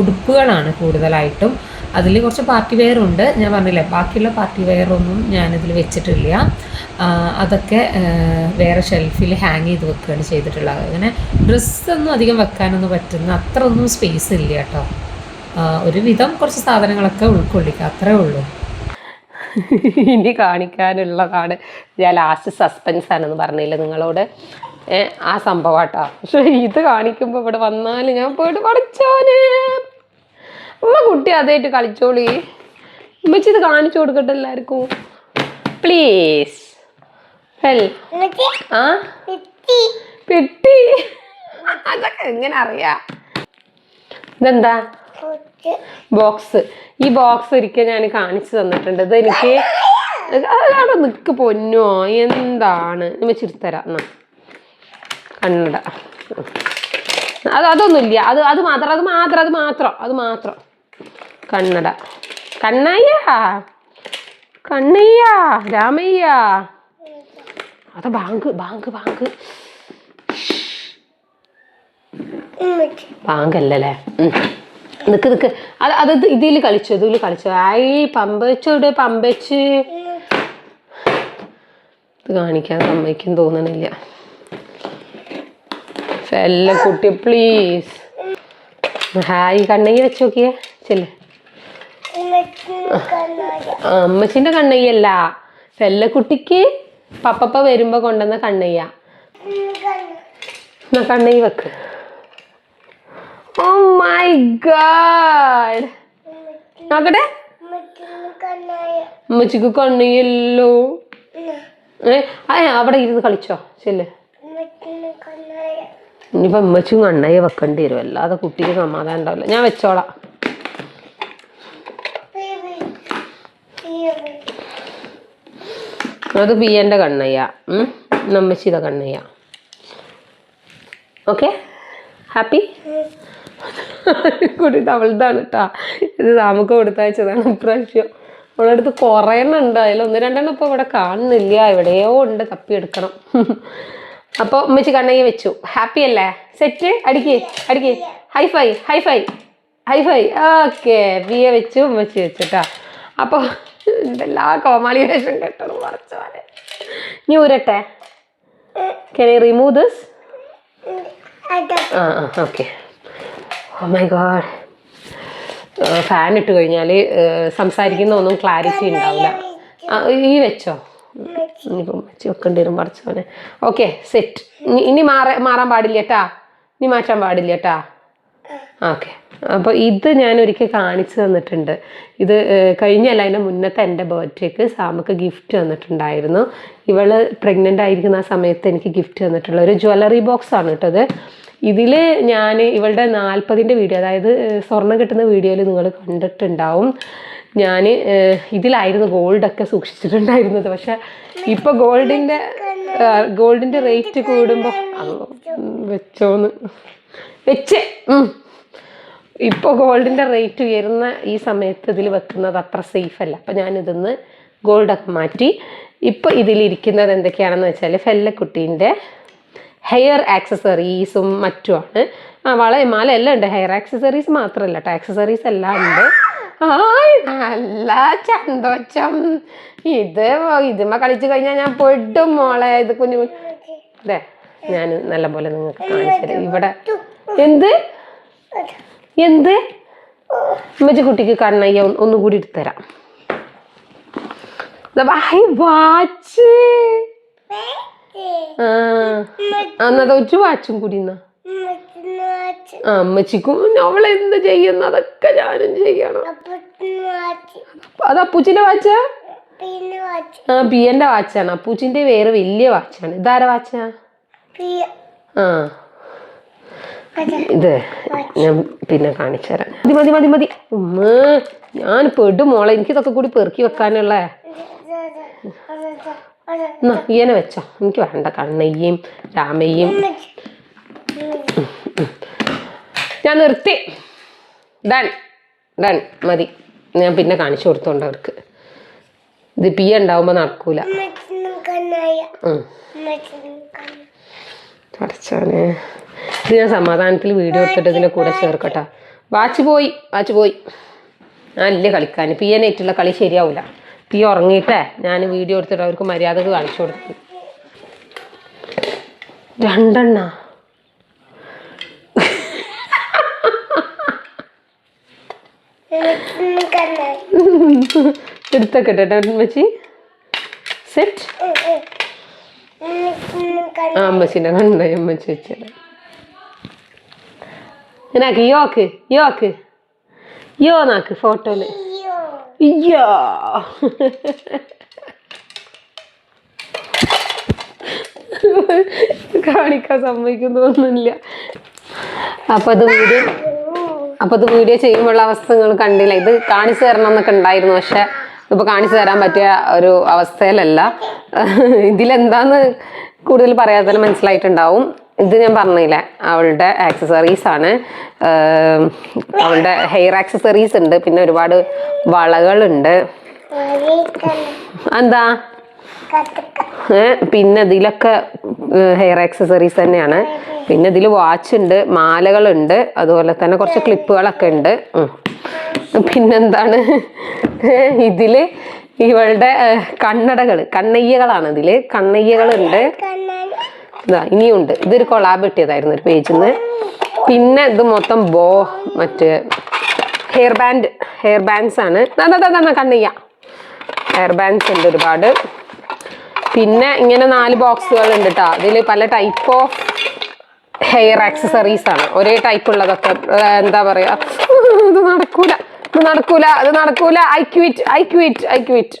ഉടുപ്പുകളാണ് കൂടുതലായിട്ടും. അതിൽ കുറച്ച് പാർട്ടി വെയർ ഉണ്ട്. ഞാൻ പറഞ്ഞില്ലേ ബാക്കിയുള്ള പാർട്ടി വെയർ ഒന്നും ഞാനിതിൽ വെച്ചിട്ടില്ല. അതൊക്കെ വേറെ ഷെൽഫിൽ ഹാങ് ചെയ്ത് വെക്കുകയാണ് ചെയ്തിട്ടുള്ളത്. അങ്ങനെ ഡ്രസ്സൊന്നും അധികം വെക്കാനൊന്നും പറ്റുന്ന അത്ര ഒന്നും സ്പേസ് ഇല്ല കേട്ടോ. ഒരുവിധം കുറച്ച് സാധനങ്ങളൊക്കെ ഉൾക്കൊള്ളിക്കുക അത്രേ ഉള്ളൂ. ഇനി കാണിക്കാനുള്ളതാണ് ഞാൻ ലാസ്റ്റ് സസ്പെൻസ് ആണെന്ന് പറഞ്ഞില്ല നിങ്ങളോട്. ആ സംഭവാട്ടാ. പക്ഷെ ഇത് കാണിക്കുമ്പോൾ ഇവിടെ വന്നാൽ ഞാൻ പോയിട്ട് പഠിച്ചോനെ ഉമ്മ കുട്ടി അതായിട്ട് കളിച്ചോളി. ഉമ്മച്ചി ഇത് കാണിച്ചു കൊടുക്കട്ടെ എല്ലാവർക്കും. പ്ലീസ് ആ? പെട്ടി. അതൊക്കെ എങ്ങനെ അറിയാം? ഇതെന്താ? ബോക്സ്. ഈ ബോക്സ് ഒരിക്കൽ ഞാൻ കാണിച്ചു തന്നിട്ടുണ്ട്. ഇത് എനിക്ക് അവിടെ നിക്ക് പൊന്നോ. എന്താണ്? വെച്ചിരുത്തരാം എന്നാ. കണ്ണട. അത് അതൊന്നുമില്ല. അത് അത് മാത്രം അത് മാത്രം അത് മാത്രം അത് മാത്രം. കണ്ണട. കണ്ണയ്യ. കണ്ണയ്യ. രാമയ്യ. അത് ബാങ്ക് ബാങ്ക് ബാങ്ക്. ബാങ്കല്ലേ നിക്ക് നിക്ക്. അത് അത് ഇതിൽ കളിച്ചു ഇതിൽ കളിച്ചു. ആയി പമ്പച്ചോട് പമ്പച്ച്. ഇത് കാണിക്കാൻ സമ്മതിക്കും തോന്നണില്ല. ഫെല്ല കുട്ടി പ്ലീസ് ഹായ് കണ്ണകി വെച്ച് നോക്കിയേ. ചെല്ലേ. അമ്മച്ചിന്റെ കണ്ണയ്യല്ല. ഫെല്ലക്കുട്ടിക്ക് പപ്പപ്പ വരുമ്പോ കൊണ്ടുവന്ന കണ്ണയ്യ. കണ്ണയ്യ വെക്ക്. ഓ മൈ ഗാഡ് നോക്കട്ടെ. അമ്മച്ചിക്ക് കണ്ണയ്യല്ലോ. ഏ അവിടെ ഇരുന്ന് കളിച്ചോ. ചെല്ലേ. ഇനിയിപ്പോ അമ്മച്ചും കണ്ണയെ വെക്കേണ്ടി വരും. അല്ലാതെ കുട്ടിക്ക് സമാധാനം ഉണ്ടാവില്ല. ഞാൻ വെച്ചോളാം. അത് പിയന്റെ കണ്ണയ്യ. നമ്മച്ചിയുടെ കണ്ണയ്യ. ഓക്കെ? ഹാപ്പി? കൂടി അവളുതാണ് കേട്ടാ ഇത് നമുക്ക് കൊടുത്തയച്ചതാണ് ഇപ്രാവശ്യം. അവളുടെ അടുത്ത് കുറേ എണ്ണം ഉണ്ട്. അതിൽ ഒന്ന് രണ്ടെണ്ണം ഇപ്പോൾ ഇവിടെ കാണുന്നില്ല. എവിടെയോ ഉണ്ട്. തപ്പിയെടുക്കണം. അപ്പോൾ ഉമ്മച്ചി കണ്ണകി വെച്ചു. ഹാപ്പി അല്ലേ? സെറ്റ് അടിക്ക് അടിക്ക്. High five high five high five okay ബിയെ വെച്ചു ഉമ്മച്ചി വെച്ചു കേട്ടോ അപ്പോൾ എന്തെല്ലാ കോമാളി വേഷം കെട്ടണം മറച്ചോലെ ഇനി ഊരട്ടെ? Can remove this okay oh my god fan ഇട്ട് കഴിഞ്ഞാൽ സംസാരിക്കുന്ന ഒന്നും ക്ലാരിറ്റി ഉണ്ടാവില്ല ഈ വെച്ചോ? ഇനിയിപ്പം വെച്ച് വെക്കേണ്ടി വരും പറിച്ചോനെ ഓക്കെ സെറ്റ് ഇനി മാറ മാറാൻ പാടില്ല കേട്ടാ ഇനി മാറ്റാൻ പാടില്ല കേട്ടാ ഓക്കെ അപ്പോൾ ഇത് ഞാൻ ഒരിക്കൽ കാണിച്ചു തന്നിട്ടുണ്ട്. ഇത് കഴിഞ്ഞല്ല അതിന്റെ മുന്നത്തെ എന്റെ ബർത്ത്ഡേക്ക് സാമക്ക് ഗിഫ്റ്റ് തന്നിട്ടുണ്ടായിരുന്നു. ഇവൾ പ്രഗ്നന്റ് ആയിരിക്കുന്ന ആ സമയത്ത് എനിക്ക് ഗിഫ്റ്റ് തന്നിട്ടുള്ള ഒരു ജ്വല്ലറി ബോക്സ് ആണ് കേട്ടത് ഇതിൽ ഞാൻ ഇവളുടെ നാൽപ്പതിന്റെ വീഡിയോ അതായത് സ്വർണം കിട്ടുന്ന വീഡിയോയിൽ നിങ്ങൾ കണ്ടിട്ടുണ്ടാവും. ഞാൻ ഇതിലായിരുന്നു ഗോൾഡൊക്കെ സൂക്ഷിച്ചിട്ടുണ്ടായിരുന്നത്. പക്ഷെ ഇപ്പോൾ ഗോൾഡിന്റെ ഗോൾഡിന്റെ റേറ്റ് കൂടുമ്പോൾ വെച്ചോന്ന്. വെച്ച്. ഇപ്പോൾ ഗോൾഡിന്റെ റേറ്റ് ഉയരുന്ന ഈ സമയത്ത് ഇതിൽ വെക്കുന്നത് അത്ര സേഫ് അല്ല. അപ്പം ഞാനിതൊന്ന് ഗോൾഡൊക്കെ മാറ്റി. ഇപ്പോൾ ഇതിലിരിക്കുന്നത് എന്തൊക്കെയാണെന്ന് വെച്ചാൽ ഫെല്ലക്കുട്ടീന്റെ ഹെയർ ആക്സസറീസും മറ്റുമാണ്. ആ വള മാല എല്ലാം ഉണ്ട്. ഹെയർ ആക്സസറീസ് മാത്രമല്ല കേട്ടോ ആക്സസറീസ് എല്ലാം ഉണ്ട്. ആയ് നല്ല ചന്തോച്ചം ഇത് ഇതുമ്മ കളിച്ച് കഴിഞ്ഞാൽ ഞാൻ പെടും മോളെ. ഇത് കുഞ്ഞു അതെ ഞാൻ നല്ലപോലെ നിങ്ങൾക്ക് കാണിച്ചു ഇവിടെ എന്ത്? എന്ത്? ഉമ്മച്ചി കുട്ടിക്ക് കണ്ണയ്യ ഒന്നുകൂടി ഒന്നും കൂടി എടുത്തുതരാം വാച്ച്. ആ എന്നാ ഒരു വാച്ചും കൂടി എന്നാ അമ്മച്ചിക്കും. അവൾ എന്ത് ചെയ്യുന്നു? അതൊക്കെ ഞാനും ചെയ്യണം. അത് അപ്പൂച്ചിന്റെ വാച്ച? ആ പിയന്റെ വാച്ചാണ്. അപ്പൂച്ചിന്റെ വേറെ വലിയ വാച്ചാണ്. ഇതാരെ വാച്ച? ആ. ഇത് ഞാൻ പിന്നെ കാണിച്ചു തരാം. മതി മതി മതി മതി. ഉമ്മ ഞാൻ പെടും മോളെ. എനിക്കിതൊക്കെ കൂടി പെറുക്കി വെക്കാനുള്ള. എന്നാ ഈയനെ വെച്ചോ. എനിക്ക് വേണ്ട കണ്ണയ്യയും രാമയ്യയും. ഞാൻ നിർത്തി. ഡൺ ഡൺ മതി. ഞാൻ പിന്നെ കാണിച്ചു കൊടുത്തോണ്ട് അവർക്ക്. ഇത് പി ഉണ്ടാവുമ്പോ നടക്കൂല. ഇത് ഞാൻ സമാധാനത്തിൽ വീഡിയോ എടുത്തിട്ട് ഇതിന്റെ കൂടെ ചേർക്കട്ടെ. വാച്ച് പോയി. വാച്ച് പോയി. നല്ല കളിക്കാൻ പിയനായിട്ടുള്ള കളി ശരിയാവില്ല പി ഉറങ്ങിയിട്ടേ ഞാൻ വീഡിയോ എടുത്തിട്ട് അവർക്ക് മര്യാദയ്ക്ക് കാണിച്ചു കൊടുത്തു രണ്ടെണ്ണ? എടുത്തൊക്കെ കേട്ടോ അമ്മച്ചി. സെറ്റ്? ആ അമ്മച്ചിനെ കണ്ട അമ്മച്ചി വെച്ചത് യോക്ക് യോക്ക് യോ നാക്ക് ഫോട്ടോയിൽ കാണിക്കാൻ സമ്മതിക്കുന്നൊന്നുമില്ല അപ്പൊ അത് വീഡിയോ അപ്പൊ ഇത് വീഡിയോ ചെയ്യുമ്പോഴുള്ള അവസ്ഥ നിങ്ങൾ കണ്ടില്ല. ഇത് കാണിച്ചു തരണം എന്നൊക്കെ ഉണ്ടായിരുന്നു. പക്ഷെ ഇപ്പൊ കാണിച്ചു തരാൻ പറ്റിയ ഒരു അവസ്ഥയിലല്ല. ഇതിലെന്താന്ന് കൂടുതൽ പറയാതെ മനസ്സിലായിട്ടുണ്ടാവും. ഇത് ഞാൻ പറഞ്ഞില്ലേ അവളുടെ ആക്സസറീസ് ആണ്. അവളുടെ ഹെയർ ആക്സസറീസ് ഉണ്ട്. പിന്നെ ഒരുപാട് വളകളുണ്ട്. എന്താ? പിന്നെ ഇതിലൊക്കെ ഹെയർ ആക്സസറീസ് തന്നെയാണ്. പിന്നെ ഇതിൽ വാച്ച് ഉണ്ട് മാലകളുണ്ട് അതുപോലെ തന്നെ കുറച്ച് ക്ലിപ്പുകളൊക്കെ ഉണ്ട്. പിന്നെന്താണ്? ഇതിൽ ഇവളുടെ കണ്ണടകൾ കണ്ണയ്യകളാണ് ഇതിൽ. കണ്ണയ്യകളുണ്ട്. ഇതാ ഇനിയുണ്ട് ഇതൊരു കൊളാബ് കിട്ടിയതായിരുന്നു ഒരു പേജിൽ നിന്ന് പിന്നെ ഇത് മൊത്തം ബോ മറ്റേ ഹെയർ ബാൻഡ് ഹെയർ ബാൻഡ്സ് ആണ്. കണ്ണയ്യ. ഹെയർ ബാൻഡ്സ് ഉണ്ട് ഒരുപാട്. പിന്നെ ഇങ്ങനെ നാല് ബോക്സുകൾ ഉണ്ട് കേട്ടോ അതിൽ പല ടൈപ്പ് ഓഫ് ഹെയർ ആക്സസറീസ് ആണ്. ഒരേ ടൈപ്പ് ഉള്ളതൊക്കെ എന്താ പറയാ ഇത് നടക്കൂല ഇത് നടക്കൂല അത് നടക്കൂല. I quit I quit I quit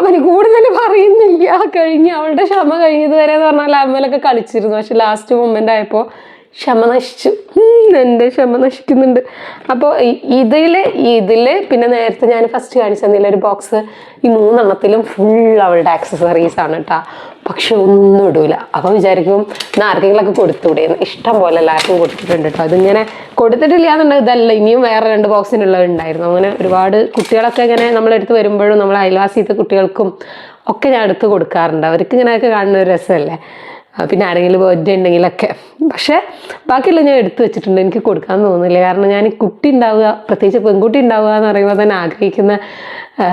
അവന് കൂടുതൽ പറയുന്നില്ല. കഴിഞ്ഞ് അവളുടെ ക്ഷമ കഴിഞ്ഞത് വരെ എന്ന് പറഞ്ഞാൽ അമ്മലൊക്കെ കളിച്ചിരുന്നു. പക്ഷെ ലാസ്റ്റ് മൊമെന്റ് ആയപ്പോൾ ക്ഷമ നശിച്ചു. എന്റെ ക്ഷമ നശിക്കുന്നുണ്ട്. അപ്പോൾ ഇതിൽ ഇതിൽ പിന്നെ നേരത്തെ ഞാൻ ഫസ്റ്റ് കാണിച്ചു തന്നില്ല ഒരു ബോക്സ് ഈ മൂന്നെണ്ണത്തിലും ഫുൾ അവളുടെ ആക്സസറീസ് ആണ് കേട്ടോ പക്ഷെ ഒന്നും ഇടൂല. അപ്പോൾ വിചാരിക്കും എന്നാൽ ആർക്കെങ്കിലൊക്കെ കൊടുത്തൂടെ. ഇഷ്ടം പോലെ എല്ലാവർക്കും കൊടുത്തിട്ടുണ്ട് കേട്ടോ അതിങ്ങനെ കൊടുത്തിട്ടില്ല എന്നുണ്ടെങ്കിൽ ഇതല്ല. ഇനിയും വേറെ രണ്ട് ബോക്സിനുള്ളത് ഉണ്ടായിരുന്നു. അങ്ങനെ ഒരുപാട് കുട്ടികളൊക്കെ ഇങ്ങനെ നമ്മളെടുത്ത് വരുമ്പോഴും നമ്മളെ അയൽവാസിയത്തെ കുട്ടികൾക്കും ഒക്കെ ഞാൻ എടുത്ത് കൊടുക്കാറുണ്ട്. അവർക്ക് ഇങ്ങനെയൊക്കെ കാണുന്ന ഒരു രസമല്ലേ? പിന്നെ ആരെങ്കിലും ബർത്ത്ഡേ ഉണ്ടെങ്കിലൊക്കെ. പക്ഷേ ബാക്കിയുള്ള ഞാൻ എടുത്തു വെച്ചിട്ടുണ്ട്. എനിക്ക് കൊടുക്കാൻ തോന്നുന്നില്ല. കാരണം ഞാൻ കുട്ടി ഉണ്ടാവുക പ്രത്യേകിച്ച് പെൺകുട്ടി ഉണ്ടാവുക എന്ന് പറയുമ്പോൾ തന്നെ ആഗ്രഹിക്കുന്ന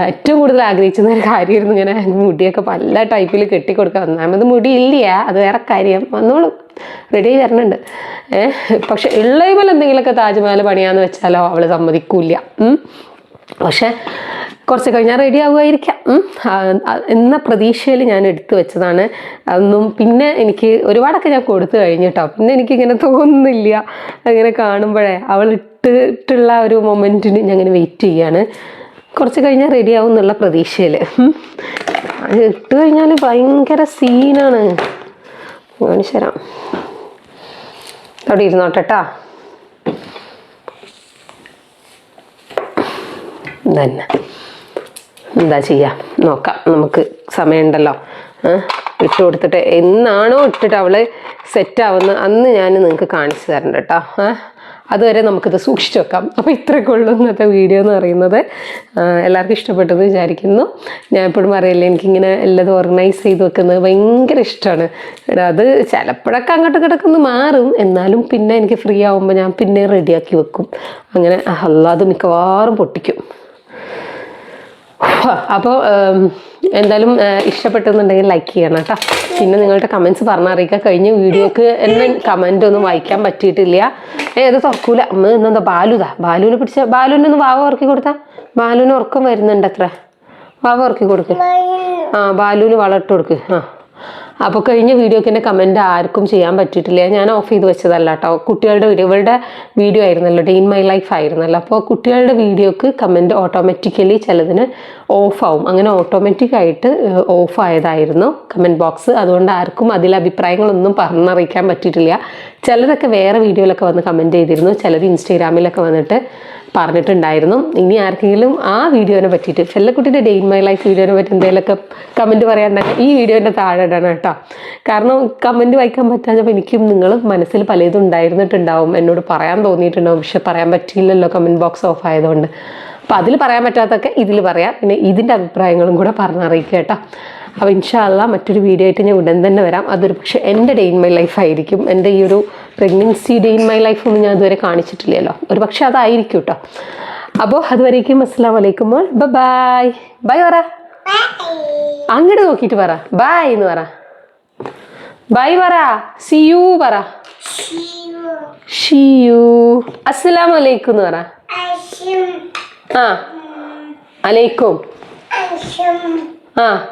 ഏറ്റവും കൂടുതൽ ആഗ്രഹിക്കുന്ന ഒരു കാര്യമായിരുന്നു ഇങ്ങനെ മുടിയൊക്കെ പല ടൈപ്പിൽ കെട്ടിക്കൊടുക്കാൻ. ഒന്നാമത് മുടി ഇല്ല അത് വേറെ കാര്യം. വന്നോളും. റെഡി ആയി തരണുണ്ട് പക്ഷെ ഉള്ളതുപോലെ എന്തെങ്കിലുമൊക്കെ താജ്മഹൽ പണിയാന്ന് വെച്ചാലോ അവൾ സമ്മതിക്കൂല പക്ഷെ കുറച്ച് കഴിഞ്ഞാൽ റെഡി ആവുമായിരിക്കാം എന്ന പ്രതീക്ഷയിൽ ഞാൻ എടുത്തു വെച്ചതാണ്. അതൊന്നും പിന്നെ എനിക്ക് ഒരുപാടൊക്കെ ഞാൻ കൊടുത്തു കഴിഞ്ഞു കേട്ടോ പിന്നെ എനിക്കിങ്ങനെ തോന്നുന്നില്ല. അങ്ങനെ കാണുമ്പോഴേ അവൾ ഇട്ടിട്ടുള്ള ഒരു മൊമെന്റിന് ഞാൻ ഇങ്ങനെ വെയിറ്റ് ചെയ്യാണ്. കുറച്ച് കഴിഞ്ഞാൽ റെഡി ആവും എന്നുള്ള പ്രതീക്ഷയിൽ. ഇട്ട് കഴിഞ്ഞാൽ ഭയങ്കര സീനാണ് കാണിച്ചു അവിടെ ഇരുന്നോട്ടെ കേട്ടോ തന്നെ. എന്താ ചെയ്യാ? നോക്കാം. നമുക്ക് സമയമുണ്ടല്ലോ. ഇട്ട് കൊടുത്തിട്ട് എന്നാണോ ഇട്ടിട്ട് സെറ്റ് ആവുന്ന അന്ന് ഞാൻ നിങ്ങൾക്ക് കാണിച്ചു തരണ്ട കേട്ടോ? അതുവരെ നമുക്കിത് സൂക്ഷിച്ചു വെക്കാം. അപ്പോൾ ഇത്രയൊക്കെ ഉള്ളൂ ഇന്നത്തെ വീഡിയോ എന്ന് പറയുന്നത്. എല്ലാവർക്കും ഇഷ്ടപ്പെട്ടെന്ന് വിചാരിക്കുന്നു. ഞാൻ എപ്പോഴും പറയല്ലേ എനിക്കിങ്ങനെ എല്ലാതും ഓർഗനൈസ് ചെയ്ത് വെക്കുന്നത് ഭയങ്കര ഇഷ്ടമാണ് അത് ചിലപ്പോഴൊക്കെ അങ്ങോട്ട് കിടക്കുന്ന മാറും. എന്നാലും പിന്നെ എനിക്ക് ഫ്രീ ആവുമ്പോൾ ഞാൻ പിന്നെ റെഡിയാക്കി വെക്കും. അങ്ങനെ അല്ലാതെ മിക്കവാറും പൊട്ടിക്കും. അപ്പോൾ എന്തായാലും ഇഷ്ടപ്പെട്ടെന്നുണ്ടെങ്കിൽ ലൈക്ക് ചെയ്യണം കേട്ടോ. പിന്നെ നിങ്ങളുടെ കമൻസ് പറഞ്ഞറിയിക്കുക കഴിഞ്ഞ വീഡിയോക്ക് എന്നെ കമന്റ് ഒന്നും വായിക്കാൻ പറ്റിയിട്ടില്ല. ഏത് തുറക്കൂല. അമ്മ ഇന്നെന്താ ബാലുതാ? ബാലുവിനെ പിടിച്ച ബാലുവിനൊന്ന് വാവ ഉറക്കി കൊടുത്താ? ബാലുവിന് ഉറക്കം വരുന്നുണ്ട് അത്ര വാവ ഉറക്കി കൊടുക്ക്. ആ ബാലുവിന് വളർട്ട് കൊടുക്ക്. ആ. അപ്പോൾ കഴിഞ്ഞ വീഡിയോക്ക് എന്റെ കമന്റ് ആർക്കും ചെയ്യാൻ പറ്റിയിട്ടില്ല. ഞാൻ ഓഫ് ചെയ്ത് വെച്ചതല്ല കേട്ടോ കുട്ടികളുടെ വീഡിയോ വീഡിയോ ആയിരുന്നല്ലോ ഡേ ഇൻ മൈ ലൈഫ് ആയിരുന്നല്ലോ. അപ്പോൾ കുട്ടികളുടെ വീഡിയോക്ക് കമന്റ് ഓട്ടോമാറ്റിക്കലി ചിലതിന് ഓഫ് ആവും. അങ്ങനെ ഓട്ടോമാറ്റിക് ആയിട്ട് ഓഫ് ആയതായിരുന്നു കമന്റ് ബോക്സ് അതുകൊണ്ട് ആർക്കും അതിൽ അഭിപ്രായങ്ങളൊന്നും പറഞ്ഞറിയിക്കാൻ പറ്റിയിട്ടില്ല. ചിലരൊക്കെ വേറെ വീഡിയോയിലൊക്കെ വന്ന് കമന്റ് ചെയ്തിരുന്നു. ചിലർ ഇൻസ്റ്റാഗ്രാമിലൊക്കെ വന്നിട്ട് പറഞ്ഞിട്ടുണ്ടായിരുന്നു. ഇനി ആർക്കെങ്കിലും ആ വീഡിയോനെ പറ്റിയിട്ട് ചെല്ലക്കുട്ടിയുടെ ഡേ ഇൻ മൈ ലൈഫ് വീഡിയോനെ പറ്റി എന്തെങ്കിലുമൊക്കെ കമന്റ് പറയാനുണ്ടെങ്കിൽ ഈ വീഡിയോന്റെ താഴെ ഇടണം കേട്ടോ. കാരണം കമന്റ് വായിക്കാൻ പറ്റാഞ്ഞപ്പോൾ എനിക്കും നിങ്ങൾ മനസ്സിൽ പലതും ഉണ്ടായിരുന്നിട്ടുണ്ടാവും. എന്നോട് പറയാൻ തോന്നിയിട്ടുണ്ടാവും. പക്ഷെ പറയാൻ പറ്റിയില്ലല്ലോ കമന്റ് ബോക്സ് ഓഫ് ആയതുകൊണ്ട്. അപ്പോൾ അതിൽ പറയാൻ പറ്റാത്തൊക്കെ ഇതിൽ പറയാം. പിന്നെ ഇതിന്റെ അഭിപ്രായങ്ങളും കൂടെ പറഞ്ഞറിയിക്കുക കേട്ടോ. അപ്പോൾ ഇൻഷാല്ല മറ്റൊരു വീഡിയോ ആയിട്ട് ഞാൻ ഉടൻ തന്നെ വരാം. അതൊരു പക്ഷേ എന്റെ ഡേ ഇൻ മൈ ലൈഫ് ആയിരിക്കും. എന്റെ ഈ ഒരു pregnancy day in my life ഒന്നും ഞാൻ ഇതുവരെ കാണിച്ചിട്ടില്ലല്ലോ. ഒരു പക്ഷേ അതായിരിക്കും കേട്ടോ അപ്പോൾ അതുവരേക്കും അസ്സാം വലൈക്കും ബൈ ബൈ പറ. അങ്ങോട്ട് നോക്കിയിട്ട് പറ. ബൈ എന്ന് പറ. ബൈ പറ. സി യു പറ. ഷിയു അസ്സലാം വലൈക്കും എന്ന് പറ. ആ. അലൈക്കും. ആ.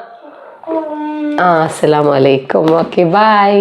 ആ അസ്സലാമു അലൈക്കും. Okay bye.